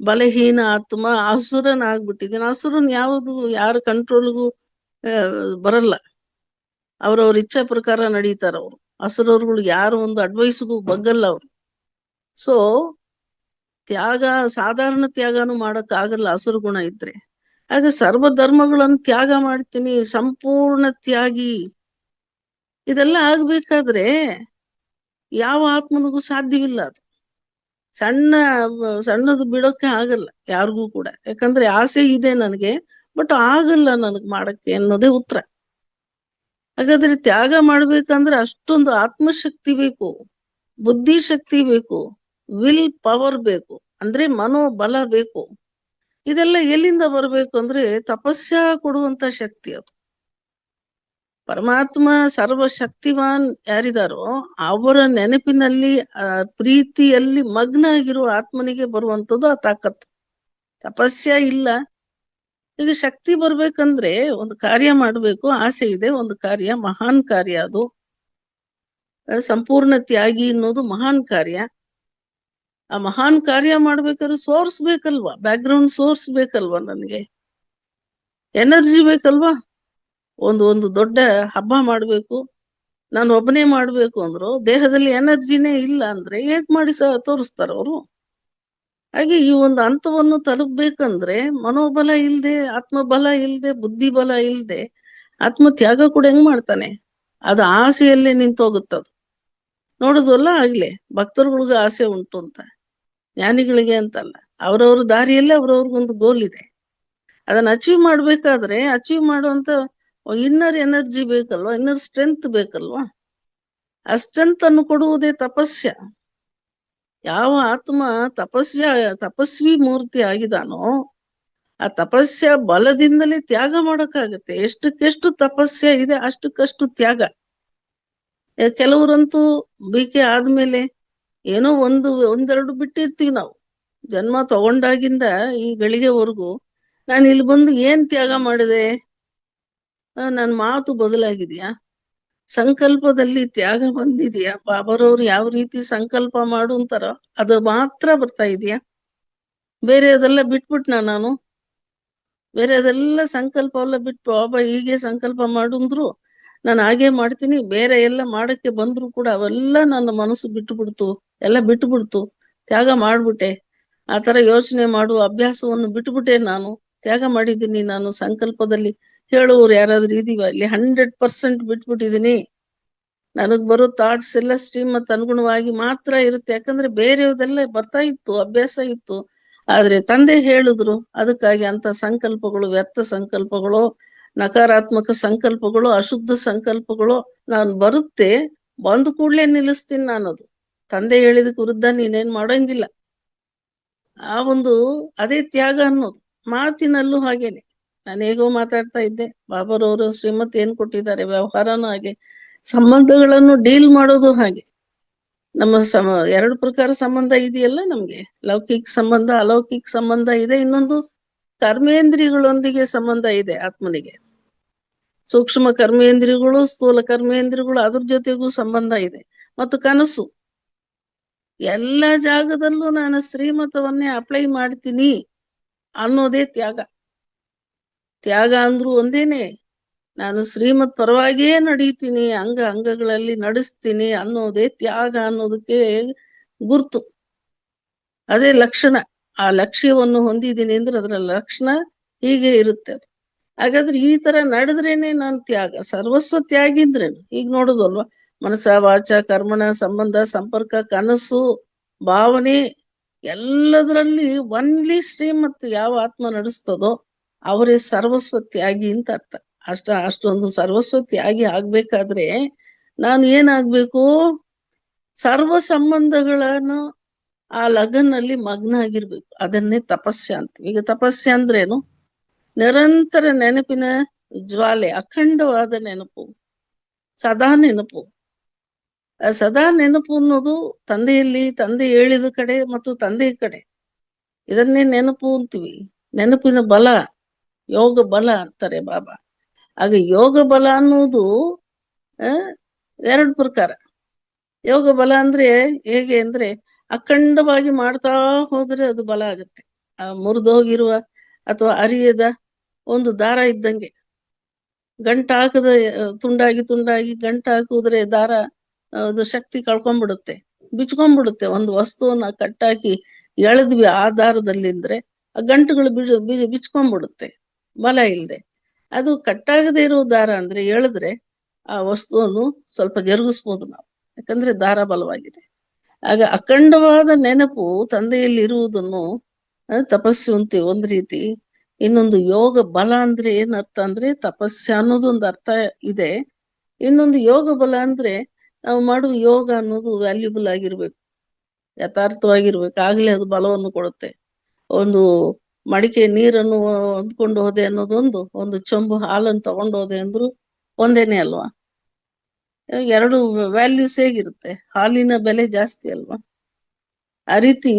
ಬಲಹೀನ ಆತ್ಮ ಅಸುರನಾಗ್ಬಿಟ್ಟಿದ್ದೇನೆ ಅಸುರನ್ ಯಾವುದು, ಯಾರ ಕಂಟ್ರೋಲ್ಗೂ ಬರಲ್ಲ. ಅವ್ರವ್ರ ಇಚ್ಛಾ ಪ್ರಕಾರ ನಡೀತಾರ ಅವ್ರು. ಅಸುರವ್ರುಗಳು ಯಾರು ಒಂದು ಅಡ್ವೈಸ್ಗೂ ಬಗ್ಗಲ್ಲ ಅವ್ರು. ಸೊ ತ್ಯಾಗ, ಸಾಧಾರಣ ತ್ಯಾಗನು ಮಾಡಕ್ ಆಗಲ್ಲ ಹಸುರು ಗುಣ ಇದ್ರೆ. ಆಗ ಸರ್ವ ಧರ್ಮಗಳನ್ನು ತ್ಯಾಗ ಮಾಡ್ತೀನಿ, ಸಂಪೂರ್ಣ ತ್ಯಾಗಿ. ಇದೆಲ್ಲ ಆಗ್ಬೇಕಾದ್ರೆ ಯಾವ ಆತ್ಮನಿಗೂ ಸಾಧ್ಯವಿಲ್ಲ ಅದು. ಸಣ್ಣ, ಸಣ್ಣದು ಬಿಡೋಕೆ ಆಗಲ್ಲ, ಯಾರಿಗೂ ಕೂಡ. ಯಾಕಂದ್ರೆ ಆಸೆ ಇದೆ ನನಗೆ, ಬಟ್ ಆಗಲ್ಲ ನನಗ್ ಮಾಡಕ್ಕೆ ಅನ್ನೋದೇ ಉತ್ತರ. ಹಾಗಾದ್ರೆ ತ್ಯಾಗ ಮಾಡ್ಬೇಕಂದ್ರೆ ಅಷ್ಟೊಂದು ಆತ್ಮಶಕ್ತಿ ಬೇಕು ಬುದ್ಧಿ ಶಕ್ತಿ ಬೇಕು, ವಿಲ್ ಪವರ್ ಬೇಕು, ಅಂದ್ರೆ ಮನೋಬಲ ಬೇಕು. ಇದೆಲ್ಲ ಎಲ್ಲಿಂದ ಬರ್ಬೇಕು ಅಂದ್ರೆ ತಪಸ್ಯ ಕೊಡುವಂತ ಶಕ್ತಿ ಅದು. ಪರಮಾತ್ಮ ಸರ್ವಶಕ್ತಿವಾನ್ ಯಾರಿದಾರೋ ಅವರ ನೆನಪಿನಲ್ಲಿ ಪ್ರೀತಿಯಲ್ಲಿ ಮಗ್ನ ಆಗಿರುವ ಆತ್ಮನಿಗೆ ಬರುವಂತದ್ದು ಆ ತಾಕತ್ತು. ತಪಸ್ಯ ಇಲ್ಲ. ಈಗ ಶಕ್ತಿ ಬರ್ಬೇಕಂದ್ರೆ ಒಂದು ಕಾರ್ಯ ಮಾಡ್ಬೇಕು, ಆಸೆ ಇದೆ, ಒಂದು ಕಾರ್ಯ, ಮಹಾನ್ ಕಾರ್ಯ ಅದು. ಸಂಪೂರ್ಣ ತ್ಯಾಗಿ ಅನ್ನೋದು ಮಹಾನ್ ಕಾರ್ಯ. ಆ ಮಹಾನ್ ಕಾರ್ಯ ಮಾಡ್ಬೇಕಾದ್ರೆ ಸೋರ್ಸ್ ಬೇಕಲ್ವಾ? ಬ್ಯಾಕ್ ಗ್ರೌಂಡ್ ಸೋರ್ಸ್ ಬೇಕಲ್ವಾ ನನಗೆ? ಎನರ್ಜಿ ಬೇಕಲ್ವಾ? ಒಂದು ಒಂದು ದೊಡ್ಡ ಹಬ್ಬ ಮಾಡ್ಬೇಕು. ನಾನು ಒಬ್ಬನೇ ಮಾಡ್ಬೇಕು ಅಂದ್ರು, ದೇಹದಲ್ಲಿ ಎನರ್ಜಿನೇ ಇಲ್ಲ ಅಂದ್ರೆ ಹೇಗ್ ಮಾಡಿ ಸ ತೋರಿಸ್ತಾರ ಅವರು? ಹಾಗೆ ಈ ಒಂದು ಹಂತವನ್ನು ತಲುಪ್ಬೇಕಂದ್ರೆ ಮನೋಬಲ ಇಲ್ದೆ, ಆತ್ಮಬಲ ಇಲ್ದೆ ಬುದ್ಧಿ ಬಲ ಇಲ್ದೆ ಆತ್ಮತ್ಯಾಗ ಕೂಡ ಹೆಂಗ್ ಮಾಡ್ತಾನೆ? ಅದು ಆಸೆಯಲ್ಲೇ ನಿಂತೋಗುತ್ತದು ನೋಡುದಲ್ಲ ಆಗ್ಲೇ, ಭಕ್ತರುಗಳಿಗೆ ಆಸೆ ಉಂಟು ಅಂತ. ಜ್ಞಾನಿಗಳಿಗೆ ಅಂತಲ್ಲ. ಅವರವ್ರ ದಾರಿಯಲ್ಲೇ ಅವ್ರವ್ರಿಗೊಂದು ಗೋಲ್ ಇದೆ. ಅದನ್ನ ಅಚೀವ್ ಮಾಡ್ಬೇಕಾದ್ರೆ ಅಚೀವ್ ಮಾಡುವಂತ ಇನ್ನರ್ ಎನರ್ಜಿ ಬೇಕಲ್ವಾ? ಇನ್ನರ್ ಸ್ಟ್ರೆಂತ್ ಬೇಕಲ್ವಾ? ಆ ಸ್ಟ್ರೆಂತ್ ಅನ್ನು ಕೊಡುವುದೇ ತಪಸ್ಯ. ಯಾವ ಆತ್ಮ ತಪಸ್ಯ, ತಪಸ್ವಿ ಮೂರ್ತಿ ಆಗಿದಾನೋ, ಆ ತಪಸ್ಯ ಬಲದಿಂದಲೇ ತ್ಯಾಗ ಮಾಡಕ್ಕಾಗತ್ತೆ. ಎಷ್ಟಕ್ಕೆಷ್ಟು ತಪಸ್ಯ ಇದೆ, ಅಷ್ಟಕ್ಕಷ್ಟು ತ್ಯಾಗ. ಕೆಲವರಂತೂ ಬಿಕೆ ಆದ್ಮೇಲೆ ಏನೋ ಒಂದು, ಒಂದೆರಡು ಬಿಟ್ಟಿರ್ತೀವಿ ನಾವು. ಜನ್ಮ ತಗೊಂಡಾಗಿಂದ ಈ ಗಳಿಗೆವರೆಗೂ ನಾನು ಇಲ್ಲಿ ಬಂದು ಏನ್ ತ್ಯಾಗ ಮಾಡಿದೆ? ನನ್ ಮಾತು ಬದಲಾಗಿದ್ಯಾ? ಸಂಕಲ್ಪದಲ್ಲಿ ತ್ಯಾಗ ಬಂದಿದ್ಯಾ? ಬಾಬರವ್ರು ಯಾವ ರೀತಿ ಸಂಕಲ್ಪ ಮಾಡು ಅಂತಾರ ಅದು ಮಾತ್ರ ಬರ್ತಾ ಇದೆಯಾ? ಬೇರೆ ಅದೆಲ್ಲ ಬಿಟ್ಬಿಟ್ನ ನಾನು? ಬೇರೆ ಅದೆಲ್ಲ ಸಂಕಲ್ಪ ಎಲ್ಲ ಬಿಟ್ಟು ಬಾಬಾ ಹೀಗೆ ಸಂಕಲ್ಪ ಮಾಡುಂದ್ರು, ನಾನು ಹಾಗೆ ಮಾಡ್ತೀನಿ, ಬೇರೆ ಎಲ್ಲ ಮಾಡಕ್ಕೆ ಬಂದ್ರು ಕೂಡ ಅವೆಲ್ಲ ನನ್ನ ಮನಸ್ಸು ಬಿಟ್ಟು ಬಿಡ್ತು ಎಲ್ಲ ಬಿಟ್ಟು ಬಿಡ್ತು ತ್ಯಾಗ ಮಾಡ್ಬಿಟ್ಟೆ. ಆ ತರ ಯೋಚನೆ ಮಾಡುವ ಅಭ್ಯಾಸವನ್ನು ಬಿಟ್ಬಿಟ್ಟೆ ನಾನು. ತ್ಯಾಗ ಮಾಡಿದ್ದೀನಿ ನಾನು ಸಂಕಲ್ಪದಲ್ಲಿ. ಹೇಳುವವ್ರು ಯಾರಾದ್ರೂ ಇದೀವ? ಇಲ್ಲಿ ಹಂಡ್ರೆಡ್ ಪರ್ಸೆಂಟ್ ಬಿಟ್ಬಿಟ್ಟಿದೀನಿ. ನನಗ್ ಬರೋ ಥಾಟ್ಸ್ ಎಲ್ಲ ಶ್ರೀಮತ್ ಅನುಗುಣವಾಗಿ ಮಾತ್ರ ಇರುತ್ತೆ. ಯಾಕಂದ್ರೆ ಬೇರೆಯವದೆಲ್ಲ ಬರ್ತಾ ಇತ್ತು, ಅಭ್ಯಾಸ ಇತ್ತು. ಆದ್ರೆ ತಂದೆ ಹೇಳಿದ್ರು, ಅದಕ್ಕಾಗಿ ಅಂತ ಸಂಕಲ್ಪಗಳು, ವ್ಯರ್ಥ ಸಂಕಲ್ಪಗಳು, ನಕಾರಾತ್ಮಕ ಸಂಕಲ್ಪಗಳು, ಅಶುದ್ಧ ಸಂಕಲ್ಪಗಳು ನಾನು ಬರುತ್ತೆ, ಬಂದ ಕೂಡ್ಲೆ ನಿಲ್ಲಿಸ್ತೀನಿ ನಾನು ಅದು ತಂದೆ ಹೇಳಿದಕ್ಕೆ ವಿರುದ್ಧ ನೀನೇನ್ ಮಾಡಂಗಿಲ್ಲ. ಆ ಒಂದು, ಅದೇ ತ್ಯಾಗ ಅನ್ನೋದು. ಮಾತಿನಲ್ಲೂ ಹಾಗೇನೆ. ನಾನು ಹೇಗೋ ಮಾತಾಡ್ತಾ ಇದ್ದೆ. ಬಾಬರವರು ಶ್ರೀಮತಿ ಏನ್ ಕೊಟ್ಟಿದ್ದಾರೆ? ವ್ಯವಹಾರನೂ ಹಾಗೆ. ಸಂಬಂಧಗಳನ್ನು ಡೀಲ್ ಮಾಡೋದು ಹಾಗೆ. ನಮ್ಮ ಸಮ, ಎರಡು ಪ್ರಕಾರ ಸಂಬಂಧ ಇದೆಯಲ್ಲ ನಮ್ಗೆ? ಲೌಕಿಕ ಸಂಬಂಧ, ಅಲೌಕಿಕ ಸಂಬಂಧ ಇದೆ. ಇನ್ನೊಂದು ಕರ್ಮೇಂದ್ರಿಯಗಳೊಂದಿಗೆ ಸಂಬಂಧ ಇದೆ ಆತ್ಮನಿಗೆ. ಸೂಕ್ಷ್ಮ ಕರ್ಮೇಂದ್ರಿಯಗಳು ಸ್ಥೂಲ ಕರ್ಮೇಂದ್ರಿಯಗಳು ಅದ್ರ ಜೊತೆಗೂ ಸಂಬಂಧ ಇದೆ. ಮತ್ತು ಕನಸು. ಎಲ್ಲ ಜಾಗದಲ್ಲೂ ನಾನು ಶ್ರೀಮತವನ್ನೇ ಅಪ್ಲೈ ಮಾಡ್ತೀನಿ ಅನ್ನೋದೇ ತ್ಯಾಗ. ತ್ಯಾಗ ಅಂದ್ರು ಒಂದೇನೆ. ನಾನು ಶ್ರೀಮತ್ ಪರವಾಗಿಯೇ ನಡೀತೀನಿ, ಅಂಗ ಅಂಗಗಳಲ್ಲಿ ನಡೆಸ್ತೀನಿ ಅನ್ನೋದೇ ತ್ಯಾಗ ಅನ್ನೋದಕ್ಕೆ ಗುರ್ತು. ಅದೇ ಲಕ್ಷಣ. ಆ ಲಕ್ಷ್ಯವನ್ನು ಹೊಂದಿದ್ದೀನಿ ಅಂದ್ರೆ ಅದರ ಲಕ್ಷಣ ಹೀಗೆ ಇರುತ್ತೆ ಅದು. ಹಾಗಾದ್ರೆ ಈ ತರ ನಡೆದ್ರೇನೆ ನಾನು ತ್ಯಾಗ. ಸರ್ವಸ್ವ ತ್ಯಾಗಿಂದ್ರೇನು? ಈಗ ಈಗ ನೋಡುದಲ್ವಾ? ಮನಸ, ವಾಚ, ಕರ್ಮಣ, ಸಂಬಂಧ, ಸಂಪರ್ಕ, ಕನಸು, ಭಾವನೆ, ಎಲ್ಲದರಲ್ಲಿ ಒನ್ಲಿ ಶ್ರೀಮತ್ ಯಾವ ಆತ್ಮ ನಡೆಸ್ತದೋ ಅವರೇ ಸರ್ವಸ್ವ ತ್ಯಾಗಿ ಅಂತ ಅರ್ಥ. ಅಷ್ಟ, ಅಷ್ಟೊಂದು ಸರ್ವಸ್ವ ತ್ಯಾಗಿ ಆಗ್ಬೇಕಾದ್ರೆ ನಾನು ಏನಾಗ್ಬೇಕು? ಸರ್ವ ಸಂಬಂಧಗಳನ್ನು ಆ ಲಗನ್ನಲ್ಲಿ ಮಗ್ನ ಆಗಿರ್ಬೇಕು ಅದನ್ನೇ ತಪಸ್ಯ ಅಂತ. ಈಗ ತಪಸ್ಯ ಅಂದ್ರೇನು? ನಿರಂತರ ನೆನಪಿನ ಜ್ವಾಲೆ, ಅಖಂಡವಾದ ನೆನಪು. ಸದಾ ನೆನಪು. ಸದಾ ನೆನಪು ಅನ್ನೋದು ತಂದೆಯಲ್ಲಿ, ತಂದೆ ಹೇಳಿದ ಕಡೆ ಮತ್ತು ತಂದೆಯ ಕಡೆ. ಇದನ್ನೇ ನೆನಪು ಅಂತೀವಿ. ನೆನಪಿನ ಬಲ. ಯೋಗ ಬಲ ಅಂತಾರೆ ಬಾಬಾ. ಆಗ ಯೋಗ ಬಲ ಅನ್ನೋದು ಎರಡು ಪ್ರಕಾರ. ಯೋಗ ಬಲ ಅಂದ್ರೆ ಹೇಗೆ ಅಂದ್ರೆ ಅಖಂಡವಾಗಿ ಮಾಡ್ತಾ ಹೋದ್ರೆ ಅದು ಬಲ ಆಗುತ್ತೆ. ಆ ಮುರಿದೋಗಿರುವ ಅಥವಾ ಅರಿಯದ ಒಂದು ದಾರ ಇದ್ದಂಗೆ. ಗಂಟ ಹಾಕದ, ತುಂಡಾಗಿ ತುಂಡಾಗಿ ಗಂಟ ಹಾಕಿದ್ರೆ ದಾರ ಅದು ಶಕ್ತಿ ಕಳ್ಕೊಂಡ್ಬಿಡುತ್ತೆ. ಬಿಚ್ಕೊಂಡ್ಬಿಡುತ್ತೆ. ಒಂದು ವಸ್ತುವನ್ನ ಕಟ್ಟಾಕಿ ಎಳೆದ್ವಿ ಆ ದಾರದಲ್ಲಿಂದ್ರೆ ಆ ಗಂಟುಗಳು ಬಿಜ ಬಿಜ, ಬಿಚ್ಕೊಂಡ್ಬಿಡುತ್ತೆ. ಬಲ ಇಲ್ಲದೆ ಅದು ಕಟ್ಟಾಗದೇ ಇರುವ ದಾರ ಅಂದ್ರೆ ಹೇಳಿದ್ರೆ ಆ ವಸ್ತುವನ್ನು ಸ್ವಲ್ಪ ಜರುಗಿಸ್ಬೋದು ನಾವು. ಯಾಕಂದ್ರೆ ದಾರ ಬಲವಾಗಿದೆ. ಆಗ ಅಖಂಡವಾದ ನೆನಪು ತಂದೆಯಲ್ಲಿ ಇರುವುದನ್ನು ತಪಸ್ಸು ಅಂತೀವಿ ಒಂದ್ ರೀತಿ. ಇನ್ನೊಂದು ಯೋಗ ಬಲ ಅಂದ್ರೆ ಏನ್ ಅರ್ಥ ಅಂದ್ರೆ ತಪಸ್ಸು ಅನ್ನೋದು ಒಂದು ಅರ್ಥ ಇದೆ. ಇನ್ನೊಂದು ಯೋಗ ಬಲ ಅಂದ್ರೆ ನಾವು ಮಾಡುವ ಯೋಗ ಅನ್ನೋದು ವ್ಯಾಲ್ಯೂಬಲ್ ಆಗಿರ್ಬೇಕು. ಯಥಾರ್ಥವಾಗಿರ್ಬೇಕು. ಆಗ್ಲೇ ಅದು ಬಲವನ್ನು ಕೊಡುತ್ತೆ. ಒಂದು ಮಡಿಕೆ ನೀರನ್ನು ಹೊಂದ್ಕೊಂಡು ಹೋದೆ ಅನ್ನೋದೊಂದು, ಒಂದು ಚೊಂಬು ಹಾಲನ್ನು ತಗೊಂಡು ಹೋದೆ ಅಂದ್ರು ಒಂದೇನೆ ಅಲ್ವಾ? ಎರಡು ವ್ಯಾಲ್ಯೂಸ್ ಹೇಗಿರುತ್ತೆ? ಹಾಲಿನ ಬೆಲೆ ಜಾಸ್ತಿ ಅಲ್ವಾ? ಆ ರೀತಿ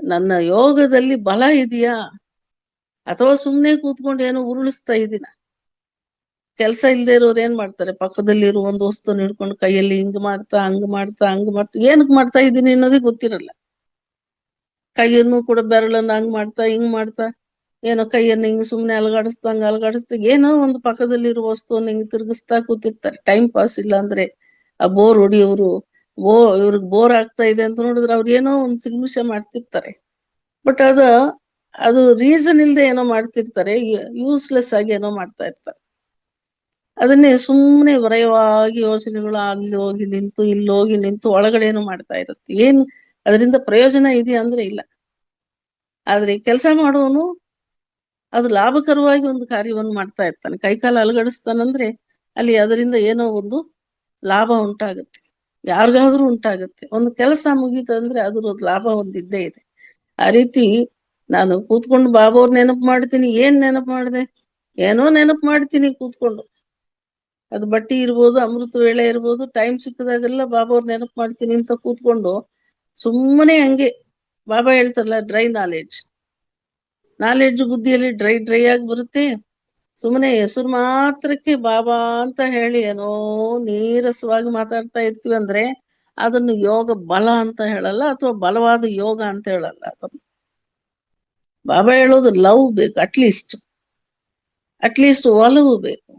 ನನ್ನ ಯೋಗದಲ್ಲಿ ಬಲ ಇದೆಯಾ? ಅಥವಾ ಸುಮ್ನೆ ಕೂತ್ಕೊಂಡು ಏನೋ ಉರುಳಿಸ್ತಾ ಇದೀನ ಕೆಲಸ ಇಲ್ಲದೆ ಇರೋರು ಏನ್ ಮಾಡ್ತಾರೆ? ಪಕ್ಕದಲ್ಲಿ ಇರುವ ಒಂದು ವಸ್ತುನ ಹಿಡ್ಕೊಂಡು ಕೈಯಲ್ಲಿ ಹಿಂಗ್ ಮಾಡ್ತಾ, ಹಂಗ್ ಮಾಡ್ತಾ ಹಂಗ್ ಮಾಡ್ತಾ, ಏನಕ್ ಮಾಡ್ತಾ ಇದೀನಿ ಅನ್ನೋದೇ ಗೊತ್ತಿರಲ್ಲ. ಕೈಯನ್ನು ಕೂಡ ಬೆರಳನ್ನ ಹಂಗ್ ಮಾಡ್ತಾ, ಹಿಂಗ್ ಮಾಡ್ತಾ, ಏನೋ ಕೈಯನ್ನ ಹಿಂಗ್ ಸುಮ್ನೆ ಅಲಗಾಡಿಸ್ತಾ ಹಂಗ ಅಲಗಾಡಿಸ್ತಾ ಏನೋ ಒಂದು ಪಕ್ಕದಲ್ಲಿರೋ ವಸ್ತುವನ್ನ ಹಿಂಗ್ ತಿರ್ಗಿಸ್ತಾ ಕೂತಿರ್ತಾರೆ. ಟೈಮ್ ಪಾಸ್ ಇಲ್ಲ ಅಂದ್ರೆ ಆ ಬೋರ್ ಹೊಡಿಯೋರು ಬೋ ಇವ್ರಿಗೆ ಬೋರ್ ಆಗ್ತಾ ಇದೆ ಅಂತ ನೋಡಿದ್ರೆ ಅವ್ರು ಏನೋ ಒಂದು ಸಿಗ್ಮಿಷ ಮಾಡ್ತಿರ್ತಾರೆ. ಬಟ್ ಅದ, ಅದು ರೀಸನ್ ಇಲ್ದೆ ಏನೋ ಮಾಡ್ತಿರ್ತಾರೆ ಯೂಸ್ಲೆಸ್ ಆಗಿ ಏನೋ ಮಾಡ್ತಾ ಇರ್ತಾರೆ. ಅದನ್ನೇ ಸುಮ್ಮನೆ ವರಯವಾಗಿ ಯೋಚನೆಗಳು ಅಲ್ಲಿ ಹೋಗಿ ನಿಂತು ಇಲ್ಲಿ ಹೋಗಿ ನಿಂತು ಒಳಗಡೆ ಏನೋ ಮಾಡ್ತಾ ಇರುತ್ತೆ. ಏನ್ ಅದರಿಂದ ಪ್ರಯೋಜನ ಇದೆ ಅಂದ್ರೆ ಇಲ್ಲ. ಆದ್ರೆ ಕೆಲಸ ಮಾಡುವನು ಅದು ಲಾಭಕರವಾಗಿ ಒಂದು ಕಾರ್ಯವನ್ನು ಮಾಡ್ತಾ ಇರ್ತಾನೆ. ಕೈಕಾಲ ಅಲುಗಡಿಸ್ತಾನಂದ್ರೆ ಅಲ್ಲಿ ಅದರಿಂದ ಏನೋ ಒಂದು ಲಾಭ ಉಂಟಾಗುತ್ತೆ. ಯಾರಿಗಾದ್ರೂ ಉಂಟಾಗುತ್ತೆ. ಒಂದು ಕೆಲಸ ಮುಗೀತಂದ್ರೆ ಅದ್ರ ಲಾಭ ಒಂದಿದ್ದೇ ಇದೆ. ಆ ರೀತಿ ನಾನು ಕೂತ್ಕೊಂಡು ಬಾಬೋರ್ ನೆನಪು ಮಾಡ್ತೀನಿ. ಏನ್ ನೆನಪು ಮಾಡಿದೆ? ಏನೋ ನೆನಪು ಮಾಡ್ತೀನಿ ಕೂತ್ಕೊಂಡು. ಅದು ಬಟ್ಟಿ ಇರ್ಬೋದು, ಅಮೃತ ವೇಳೆ ಇರ್ಬೋದು ಟೈಮ್ ಸಿಕ್ಕದಾಗೆಲ್ಲ ಬಾಬೋರ್ ನೆನಪು ಮಾಡ್ತೀನಿ ಅಂತ ಕೂತ್ಕೊಂಡು ಸುಮ್ಮನೆ ಹಂಗೆ, ಬಾಬಾ ಹೇಳ್ತಾರಲ್ಲ ಡ್ರೈ ನಾಲೆಡ್ಜ್ ನಾಲೆಡ್ಜ್ ಬುದ್ಧಿಯಲ್ಲಿ ಡ್ರೈ ಡ್ರೈ ಆಗಿ ಬರುತ್ತೆ. ಸುಮ್ಮನೆ ಹೆಸರು ಮಾತ್ರಕ್ಕೆ ಬಾಬಾ ಅಂತ ಹೇಳಿ ಏನೋ ನೀರಸವಾಗಿ ಮಾತಾಡ್ತಾ ಇರ್ತೀವಿ ಅಂದ್ರೆ ಅದನ್ನು ಯೋಗ ಬಲ ಅಂತ ಹೇಳಲ್ಲ, ಅಥವಾ ಬಲವಾದ ಯೋಗ ಅಂತ ಹೇಳಲ್ಲ ಅದನ್ನು ಬಾಬಾ ಹೇಳೋದು ಲವ್ ಬೇಕು ಅಟ್ಲೀಸ್ಟ್ ಅಟ್ಲೀಸ್ಟ್ ಒಲವು ಬೇಕು.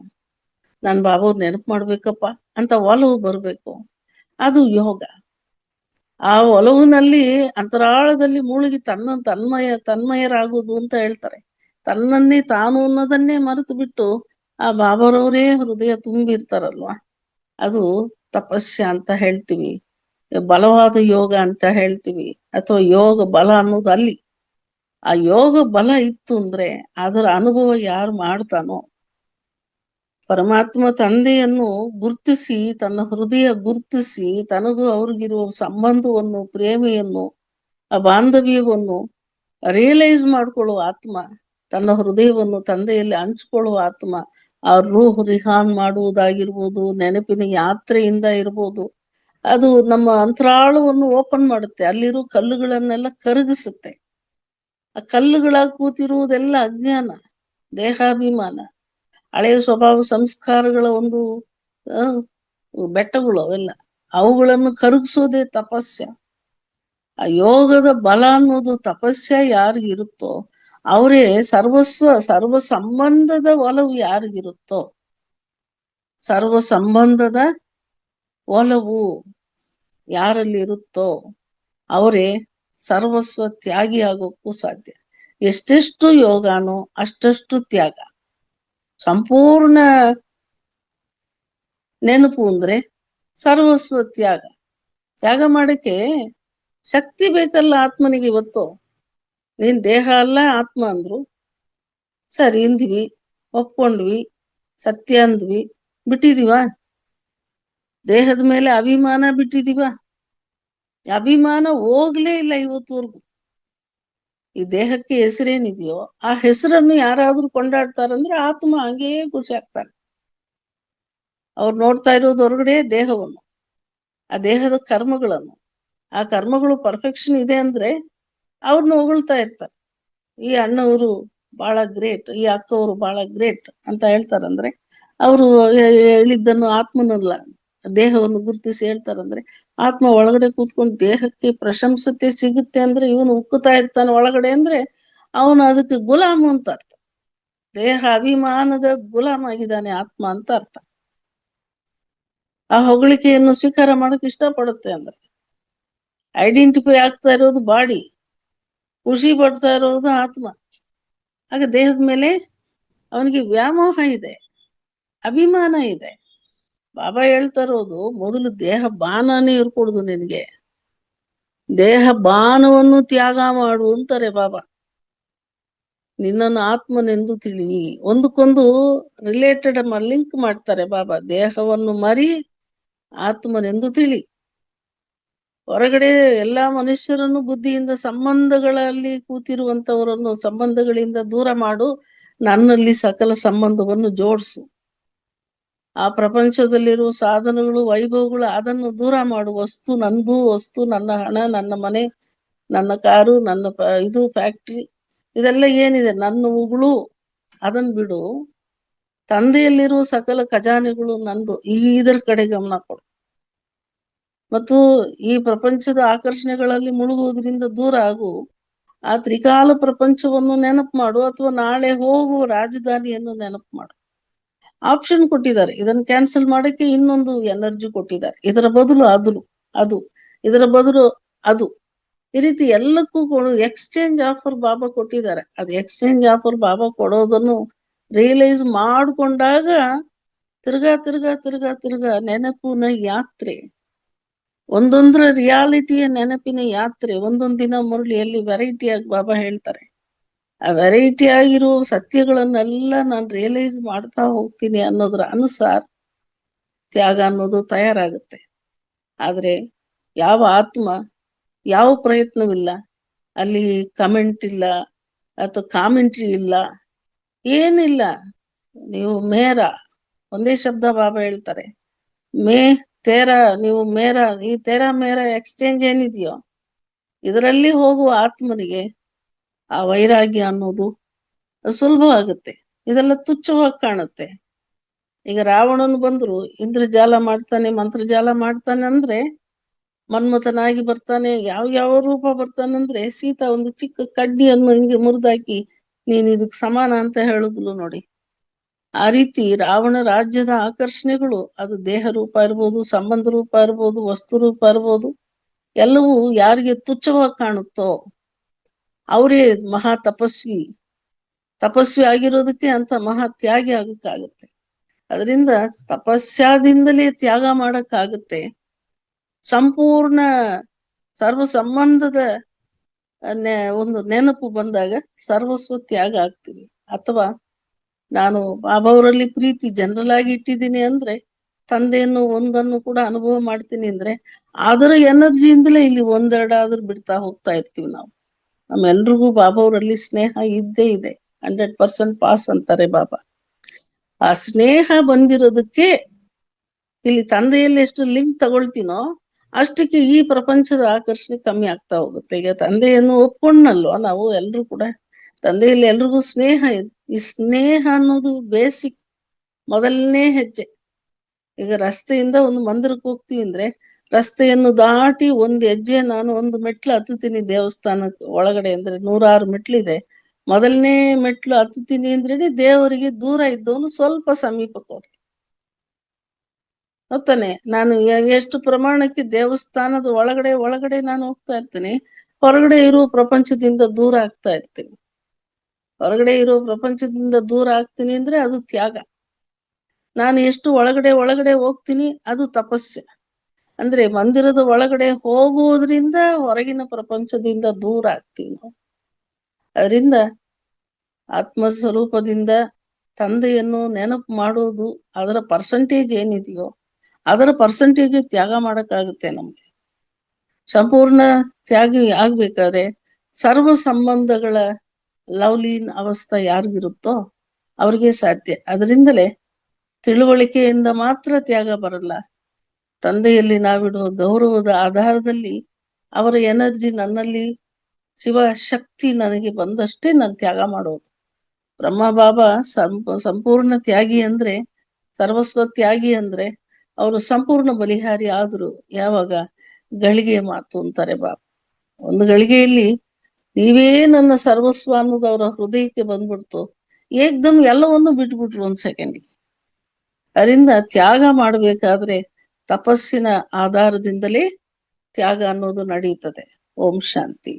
ನಾನು ಬಾಬಾ ನೆನಪು ಮಾಡ್ಬೇಕಪ್ಪ, ಅಂತ ಒಲವು ಬರ್ಬೇಕು. ಅದು ಯೋಗ. ಆ ಒಲವಿನಲ್ಲಿ ಅಂತರಾಳದಲ್ಲಿ ಮುಳುಗಿ ತನ್ನ ತನ್ಮಯ ತನ್ಮಯರಾಗುವುದು ಅಂತ ಹೇಳ್ತಾರೆ. ತನ್ನನ್ನೇ ತಾನು ಅನ್ನೋದನ್ನೇ ಮರೆತು ಬಿಟ್ಟು ಆ ಬಾಬರವರೇ ಹೃದಯ ತುಂಬಿರ್ತಾರಲ್ವಾ? ಅದು ತಪಸ್ಯ ಅಂತ ಹೇಳ್ತೀವಿ. ಬಲವಾದ ಯೋಗ ಅಂತ ಹೇಳ್ತೀವಿ. ಅಥವಾ ಯೋಗ ಬಲ ಅನ್ನೋದು ಅಲ್ಲಿ ಆ ಯೋಗ ಬಲ ಇತ್ತು ಅಂದ್ರೆ ಅದರ ಅನುಭವ ಯಾರು ಮಾಡ್ತಾನೋ ಪರಮಾತ್ಮ ತಂದೆಯನ್ನು ಗುರ್ತಿಸಿ, ತನ್ನ ಹೃದಯ ಗುರ್ತಿಸಿ, ತನಗೂ ಅವ್ರಿಗಿರುವ ಸಂಬಂಧವನ್ನು, ಪ್ರೇಮೆಯನ್ನು, ಆ ಬಾಂಧವ್ಯವನ್ನು ರಿಯಲೈಸ್ ಮಾಡ್ಕೊಳ್ಳುವ ಆತ್ಮ, ತನ್ನ ಹೃದಯವನ್ನು ತಂದೆಯಲ್ಲಿ ಹಂಚ್ಕೊಳ್ಳುವ ಆತ್ಮ, ಆ ರೂಹ್ ರಿಹಾನ್ ಮಾಡುವುದಾಗಿರ್ಬೋದು, ನೆನಪಿನ ಯಾತ್ರೆಯಿಂದ ಇರ್ಬೋದು, ಅದು ನಮ್ಮ ಅಂತರಾಳವನ್ನು ಓಪನ್ ಮಾಡುತ್ತೆ, ಅಲ್ಲಿರೋ ಕಲ್ಲುಗಳನ್ನೆಲ್ಲ ಕರಗಿಸುತ್ತೆ. ಆ ಕಲ್ಲುಗಳಾಗಿ ಕೂತಿರುವುದೆಲ್ಲ ಅಜ್ಞಾನ, ದೇಹಾಭಿಮಾನ. ಹಳೆಯ ಸ್ವಭಾವ ಸಂಸ್ಕಾರಗಳ ಒಂದು ಬೆಟ್ಟಗಳು ಅವೆಲ್ಲ. ಅವುಗಳನ್ನು ಕರಗಿಸೋದೇ ತಪಸ್ಯ. ಆ ಯೋಗದ ಬಲ ಅನ್ನೋದು ತಪಸ್ಯ ಯಾರಿಗಿರುತ್ತೋ, ಅವರೇ ಸರ್ವಸ್ವ ಸರ್ವ ಸಂಬಂಧದ ಒಲವು ಯಾರಿಗಿರುತ್ತೋ ಸರ್ವ ಸಂಬಂಧದ ಒಲವು ಯಾರಲ್ಲಿ ಇರುತ್ತೋ ಅವರೇ ಸರ್ವಸ್ವ ತ್ಯಾಗಿ ಆಗೋಕ್ಕೂ ಸಾಧ್ಯ. ಎಷ್ಟೆಷ್ಟು ಯೋಗಾನೋ ಅಷ್ಟಷ್ಟು ತ್ಯಾಗ. ಸಂಪೂರ್ಣ ನೆನಪು ಅಂದ್ರೆ ಸರ್ವಸ್ವ ತ್ಯಾಗ. ತ್ಯಾಗ ಮಾಡಕ್ಕೆ ಶಕ್ತಿ ಬೇಕಲ್ಲ ಆತ್ಮನಿಗೆ ಇವತ್ತು. ನೀನ್ ದೇಹ ಅಲ್ಲ, ಆತ್ಮ ಅಂದ್ರು. ಸರಿ, ಇಂದ್ವಿ, ಒಪ್ಕೊಂಡ್ವಿ, ಸತ್ಯ ಅಂದ್ವಿ, ಬಿಟ್ಟಿದೀವ? ದೇಹದ ಮೇಲೆ ಅಭಿಮಾನ ಬಿಟ್ಟಿದೀವ? ಅಭಿಮಾನ ಹೋಗ್ಲೇ ಇಲ್ಲ ಇವತ್ತುವರೆಗೂ. ಈ ದೇಹಕ್ಕೆ ಹೆಸರೇನಿದೆಯೋ ಆ ಹೆಸರನ್ನು ಯಾರಾದ್ರೂ ಕೊಂಡಾಡ್ತಾರಂದ್ರೆ ಆತ್ಮ ಹಂಗೇ ಖುಷಿ ಆಗ್ತಾನೆ. ಅವ್ರು ನೋಡ್ತಾ ಇರೋದು ಹೊರಗಡೆ ದೇಹವನ್ನು, ಆ ದೇಹದ ಕರ್ಮಗಳನ್ನು. ಆ ಕರ್ಮಗಳು ಪರ್ಫೆಕ್ಷನ್ ಇದೆ ಅಂದ್ರೆ ಅವ್ರನ್ನ ಹೊಗಳ್ತಾ ಇರ್ತಾರೆ. ಈ ಅಣ್ಣವರು ಬಹಳ ಗ್ರೇಟ್ ಈ ಅಕ್ಕವರು ಬಹಳ ಗ್ರೇಟ್ ಅಂತ ಹೇಳ್ತಾರಂದ್ರೆ, ಅವರು ಹೇಳಿದ್ದನ್ನು ಆತ್ಮನಲ್ಲ, ದೇಹವನ್ನು ಗುರುತಿಸಿ ಹೇಳ್ತಾರಂದ್ರೆ ಆತ್ಮ ಒಳಗಡೆ ಕೂತ್ಕೊಂಡು ದೇಹಕ್ಕೆ ಪ್ರಶಂಸತೆ ಸಿಗುತ್ತೆ ಅಂದ್ರೆ ಇವನು ಉಕ್ಕುತ್ತಾ ಇರ್ತಾನೆ ಒಳಗಡೆ ಅಂದ್ರೆ ಅವನು ಅದಕ್ಕೆ ಗುಲಾಮ ಅಂತ ಅರ್ಥ. ದೇಹ ಅಭಿಮಾನದ ಗುಲಾಮ ಆಗಿದ್ದಾನೆ ಆತ್ಮ ಅಂತ ಅರ್ಥ. ಆ ಹೊಗಳಿಕೆಯನ್ನು ಸ್ವೀಕಾರ ಮಾಡಕ್ ಇಷ್ಟಪಡುತ್ತೆ ಅಂದ್ರೆ ಐಡೆಂಟಿಫೈ ಆಗ್ತಾ ಇರೋದು ಬಾಡಿ, ಖುಷಿ ಪಡ್ತಾ ಇರೋದು ಆತ್ಮ. ಆಗ ದೇಹದ ಮೇಲೆ ಅವನಿಗೆ ವ್ಯಾಮೋಹ ಇದೆ, ಅಭಿಮಾನ ಇದೆ. ಬಾಬಾ ಹೇಳ್ತಾ ಇರೋದು ಮೊದಲು ದೇಹ ಬಾನನೇ ಇರ್ಕೊಡುದು ನಿನಗೆ. ದೇಹ ಬಾನವನ್ನು ತ್ಯಾಗ ಮಾಡು ಅಂತಾರೆ ಬಾಬಾ. ನಿನ್ನನ್ನು ಆತ್ಮನೆಂದು ತಿಳಿ ಒಂದಕ್ಕೊಂದು ರಿಲೇಟೆಡ್ ಲಿಂಕ್ ಮಾಡ್ತಾರೆ ಬಾಬಾ. ದೇಹವನ್ನು ಮರಿ ಆತ್ಮನೆಂದು ತಿಳಿ. ಹೊರಗಡೆ ಎಲ್ಲಾ ಮನುಷ್ಯರನ್ನು ಬುದ್ಧಿಯಿಂದ ಸಂಬಂಧಗಳಲ್ಲಿ ಕೂತಿರುವಂತವರನ್ನು ಸಂಬಂಧಗಳಿಂದ ದೂರ ಮಾಡು. ನನ್ನಲ್ಲಿ ಸಕಲ ಸಂಬಂಧವನ್ನು ಜೋಡಿಸು. ಆ ಪ್ರಪಂಚದಲ್ಲಿರುವ ಸಾಧನಗಳು, ವೈಭವಗಳು, ಅದನ್ನು ದೂರ ಮಾಡು ವಸ್ತು, ನಂದು ವಸ್ತು, ನನ್ನ ಹಣ, ನನ್ನ ಮನೆ, ನನ್ನ ಕಾರು, ನನ್ನ ಇದು ಫ್ಯಾಕ್ಟ್ರಿ ಇದೆಲ್ಲ ಏನಿದೆ? ನನ್ನ ಉಗಳು, ಅದನ್ ಬಿಡು. ತಂದೆಯಲ್ಲಿರುವ ಸಕಲ ಖಜಾನೆಗಳು ನಂದು. ಈ ಇದರ ಕಡೆ ಗಮನ ಕೊಡು. ಮತ್ತು ಈ ಪ್ರಪಂಚದ ಆಕರ್ಷಣೆಗಳಲ್ಲಿ ಮುಳುಗುವುದರಿಂದ ದೂರ ಆಗು. ಆ ತ್ರಿಕಾಲ ಪ್ರಪಂಚವನ್ನು ನೆನಪು ಮಾಡು ಅಥವಾ ನಾಳೆ ಹೋಗುವ ರಾಜಧಾನಿಯನ್ನು ನೆನಪು ಮಾಡು. ಆಪ್ಷನ್ ಕೊಟ್ಟಿದ್ದಾರೆ. ಇದನ್ನು ಕ್ಯಾನ್ಸಲ್ ಮಾಡಕ್ಕೆ ಇನ್ನೊಂದು ಎನರ್ಜಿ ಕೊಟ್ಟಿದ್ದಾರೆ. ಇದರ ಬದಲು ಅದು ಅದು, ಇದರ ಬದಲು ಅದು. ಈ ರೀತಿ ಎಲ್ಲಕ್ಕೂ ಕೊಡು ಎಕ್ಸ್ಚೇಂಜ್ ಆಫರ್ ಬಾಬಾ ಕೊಟ್ಟಿದ್ದಾರೆ. ಅದು ಎಕ್ಸ್ಚೇಂಜ್ ಆಫರ್ ಬಾಬಾ ಕೊಡೋದನ್ನು ರಿಯಲೈಸ್ ಮಾಡ್ಕೊಂಡಾಗ ತಿರ್ಗಾ ತಿರ್ಗಾ ತಿರ್ಗಾ ತಿರ್ಗಾ ನೆನಪಿನ ಯಾತ್ರೆ, ಒಂದೊಂದ್ರ ರಿಯಾಲಿಟಿಯ ನೆನಪಿನ ಯಾತ್ರೆ ಒಂದೊಂದ್ ದಿನ ಮುರಳಿಯಲ್ಲಿ ವೆರೈಟಿ ಆಗಿ ಬಾಬಾ ಹೇಳ್ತಾರೆ. ಆ ವೆರೈಟಿ ಆಗಿರೋ ಸತ್ಯಗಳನ್ನೆಲ್ಲ ನಾನು ರಿಯಲೈಸ್ ಮಾಡ್ತಾ ಹೋಗ್ತೀನಿ ಅನ್ನೋದ್ರ ಅನುಸಾರ ತ್ಯಾಗ ಅನ್ನೋದು ತಯಾರಾಗುತ್ತೆ. ಆದ್ರೆ ಯಾವ ಆತ್ಮ ಯಾವ ಪ್ರಯತ್ನವಿಲ್ಲ. ಅಲ್ಲಿ ಕಮೆಂಟ್ ಇಲ್ಲ ಅಥವಾ ಕಾಮೆಂಟ್ರಿ ಇಲ್ಲ. ಏನಿಲ್ಲ. ನೀವು ಮೇರ, ಒಂದೇ ಶಬ್ದ ಬಾಬಾ ಹೇಳ್ತಾರೆ. ಮೇ ತೇರ, ನೀವು ಮೇರ, ಈ ತೇರ ಮೇರ ಎಕ್ಸ್ಚೇಂಜ್ ಏನಿದೆಯೋ, ಇದರಲ್ಲಿ ಹೋಗುವ ಆತ್ಮನಿಗೆ ಆ ವೈರಾಗ್ಯ ಅನ್ನೋದು ಸುಲಭವಾಗುತ್ತೆ. ಇದೆಲ್ಲ ತುಚ್ಛವಾಗಿ ಕಾಣುತ್ತೆ. ಈಗ ರಾವಣನು ಬಂದ್ರು, ಇಂದ್ರಜಾಲ ಮಾಡ್ತಾನೆ, ಮಂತ್ರಜಾಲ ಮಾಡ್ತಾನೆ ಅಂದ್ರೆ, ಮನ್ಮಥನಾಗಿ ಬರ್ತಾನೆ, ಯಾವ ಯಾವ ರೂಪ ಬರ್ತಾನಂದ್ರೆ ಸೀತಾ ಒಂದು ಚಿಕ್ಕ ಕಡ್ಡಿಯನ್ನು ಹಿಂಗೆ ಮುರಿದಾಕಿ, ನೀನ್ ಇದಕ್ ಸಮಾನ ಅಂತ ಹೇಳಿದ್ಲು ನೋಡಿ. ಆ ರೀತಿ ರಾವಣ ರಾಜ್ಯದ ಆಕರ್ಷಣೆಗಳು, ಅದು ದೇಹ ರೂಪ ಇರ್ಬೋದು, ಸಂಬಂಧ ರೂಪ ಇರ್ಬೋದು, ವಸ್ತು ರೂಪ ಇರ್ಬೋದು, ಎಲ್ಲವೂ ಯಾರಿಗೆ ತುಚ್ಛವಾಗಿ ಕಾಣುತ್ತೋ ಅವರೇ ಮಹಾ ತಪಸ್ವಿ. ತಪಸ್ವಿ ಆಗಿರೋದಕ್ಕೆ ಅಂತ ಮಹಾ ತ್ಯಾಗಿ ಆಗಕ್ಕಾಗತ್ತೆ. ಅದರಿಂದ ತಪಸ್ಯಾದಿಂದಲೇ ತ್ಯಾಗ ಮಾಡಕ್ಕಾಗತ್ತೆ. ಸಂಪೂರ್ಣ ಸರ್ವ ಸಂಬಂಧದ ಒಂದು ನೆನಪು ಬಂದಾಗ ಸರ್ವಸ್ವ ತ್ಯಾಗ ಆಗ್ತೀವಿ. ಅಥವಾ ನಾನು ಬಾಬಾವರಲ್ಲಿ ಪ್ರೀತಿ ಜನರಲ್ ಆಗಿ ಇಟ್ಟಿದ್ದೀನಿ ಅಂದ್ರೆ, ತಂದೆಯನ್ನು ಒಂದನ್ನು ಕೂಡ ಅನುಭವ ಮಾಡ್ತೀನಿ ಅಂದ್ರೆ, ಅದರ ಎನರ್ಜಿಯಿಂದಲೇ ಇಲ್ಲಿ ಒಂದೆರಡಾದ್ರೂ ಬಿಡ್ತಾ ಹೋಗ್ತಾ ಇರ್ತೀವಿ ನಾವು. ನಮ್ಮೆಲ್ರಿಗೂ ಬಾಬಾವರಲ್ಲಿ ಸ್ನೇಹ ಇದ್ದೇ ಇದೆ. ಹಂಡ್ರೆಡ್ ಪರ್ಸೆಂಟ್ ಪಾಸ್ ಅಂತಾರೆ ಬಾಬಾ. ಆ ಸ್ನೇಹ ಬಂದಿರೋದಕ್ಕೆ ಇಲ್ಲಿ ತಂದೆಯಲ್ಲಿ ಎಷ್ಟು ಲಿಂಕ್ ತಗೊಳ್ತೀನೋ ಅಷ್ಟಕ್ಕೆ ಈ ಪ್ರಪಂಚದ ಆಕರ್ಷಣೆ ಕಮ್ಮಿ ಆಗ್ತಾ ಹೋಗುತ್ತೆ. ಈಗ ತಂದೆಯನ್ನು ಒಪ್ಕೊಂಡ್ನಲ್ವ ನಾವು ಎಲ್ರು ಕೂಡ? ತಂದೆಯಲ್ಲಿ ಎಲ್ರಿಗೂ ಸ್ನೇಹ ಇದೆ. ಈ ಸ್ನೇಹ ಅನ್ನೋದು ಬೇಸಿಕ್ ಮೊದಲನೇ ಹೆಜ್ಜೆ. ಈಗ ರಸ್ತೆಯಿಂದ ಒಂದು ಮಂದಿರಕ್ಕೆ ಹೋಗ್ತೀವಿ ಅಂದ್ರೆ ರಸ್ತೆಯನ್ನು ದಾಟಿ ಒಂದು ಹೆಜ್ಜೆ ನಾನು ಒಂದು ಮೆಟ್ಲು ಹತ್ತುತ್ತೀನಿ ದೇವಸ್ಥಾನಕ್ಕೆ ಒಳಗಡೆ ಅಂದ್ರೆ ನೂರಾರು ಮೆಟ್ಲಿದೆ. ಮೊದಲನೇ ಮೆಟ್ಲು ಹತ್ತುತ್ತೀನಿ ಅಂದ್ರೆ ದೇವರಿಗೆ ದೂರ ಇದ್ದವನು ಸ್ವಲ್ಪ ಸಮೀಪಕ್ಕೆ ಹೋಗ್ತಾನೆ. ಗೊತ್ತಾನೆ ನಾನು ಎಷ್ಟು ಪ್ರಮಾಣಕ್ಕೆ ದೇವಸ್ಥಾನದ ಒಳಗಡೆ ಒಳಗಡೆ ನಾನು ಹೋಗ್ತಾ ಇರ್ತೀನಿ, ಹೊರಗಡೆ ಇರುವ ಪ್ರಪಂಚದಿಂದ ದೂರ ಆಗ್ತಾ ಇರ್ತೀನಿ. ಹೊರಗಡೆ ಇರೋ ಪ್ರಪಂಚದಿಂದ ದೂರ ಆಗ್ತೀನಿ ಅಂದ್ರೆ ಅದು ತ್ಯಾಗ. ನಾನು ಎಷ್ಟು ಒಳಗಡೆ ಒಳಗಡೆ ಹೋಗ್ತೀನಿ ಅದು ತಪಸ್ಸೆ. ಅಂದ್ರೆ ಮಂದಿರದ ಒಳಗಡೆ ಹೋಗುವುದರಿಂದ ಹೊರಗಿನ ಪ್ರಪಂಚದಿಂದ ದೂರ ಆಗ್ತೀವಿ ನಾವು. ಅದರಿಂದ ಆತ್ಮ ಸ್ವರೂಪದಿಂದ ತಂದೆಯನ್ನು ನೆನಪು ಮಾಡೋದು ಅದರ ಪರ್ಸಂಟೇಜ್ ಏನಿದೆಯೋ ಅದರ ಪರ್ಸಂಟೇಜ್ ತ್ಯಾಗ ಮಾಡಕ್ಕಾಗುತ್ತೆ ನಮ್ಗೆ. ಸಂಪೂರ್ಣ ತ್ಯಾಗಿ ಆಗ್ಬೇಕಾದ್ರೆ ಸರ್ವ ಸಂಬಂಧಗಳ ಲವ್ಲೀನ್ ಅವಸ್ಥ ಯಾರಿಗಿರುತ್ತೋ ಅವ್ರಿಗೆ ಸಾಧ್ಯ. ಅದರಿಂದಲೇ ತಿಳುವಳಿಕೆಯಿಂದ ಮಾತ್ರ ತ್ಯಾಗ ಬರಲ್ಲ. ತಂದೆಯಲ್ಲಿ ನಾವಿಡುವ ಗೌರವದ ಆಧಾರದಲ್ಲಿ ಅವರ ಎನರ್ಜಿ ನನ್ನಲ್ಲಿ ಶಿವ ಶಕ್ತಿ ನನಗೆ ಬಂದಷ್ಟೇ ನಾನು ತ್ಯಾಗ ಮಾಡೋದು ಬ್ರಹ್ಮ ಬಾಬಾ ಸಂಪ ಸಂಪೂರ್ಣ ತ್ಯಾಗಿ ಅಂದ್ರೆ, ಸರ್ವಸ್ವ ತ್ಯಾಗಿ ಅಂದ್ರೆ, ಅವರು ಸಂಪೂರ್ಣ ಬಲಿಹಾರಿ ಆದ್ರು ಯಾವಾಗ? ಗಳಿಗೆ ಮಾತು ಅಂತಾರೆ ಬಾಬಾ. ಒಂದು ಗಳಿಗೆಯಲ್ಲಿ ನೀವೇ ನನ್ನ ಸರ್ವಸ್ವ ಅನ್ನೋದು ಅವರ ಹೃದಯಕ್ಕೆ ಬಂದ್ಬಿಡ್ತು. ಏಕ್ದಮ್ ಎಲ್ಲವನ್ನು ಬಿಟ್ಬಿಟ್ರು ಒಂದ್ ಸೆಕೆಂಡ್ಗೆ ಅದರಿಂದ ತ್ಯಾಗ ಮಾಡಬೇಕಾದ್ರೆ ತಪಸ್ಸಿನ ಆಧಾರದಿಂದಲೇ ತ್ಯಾಗ ಅನ್ನೋದು ನಡೆಯುತ್ತದೆ. ಓಂ ಶಾಂತಿ.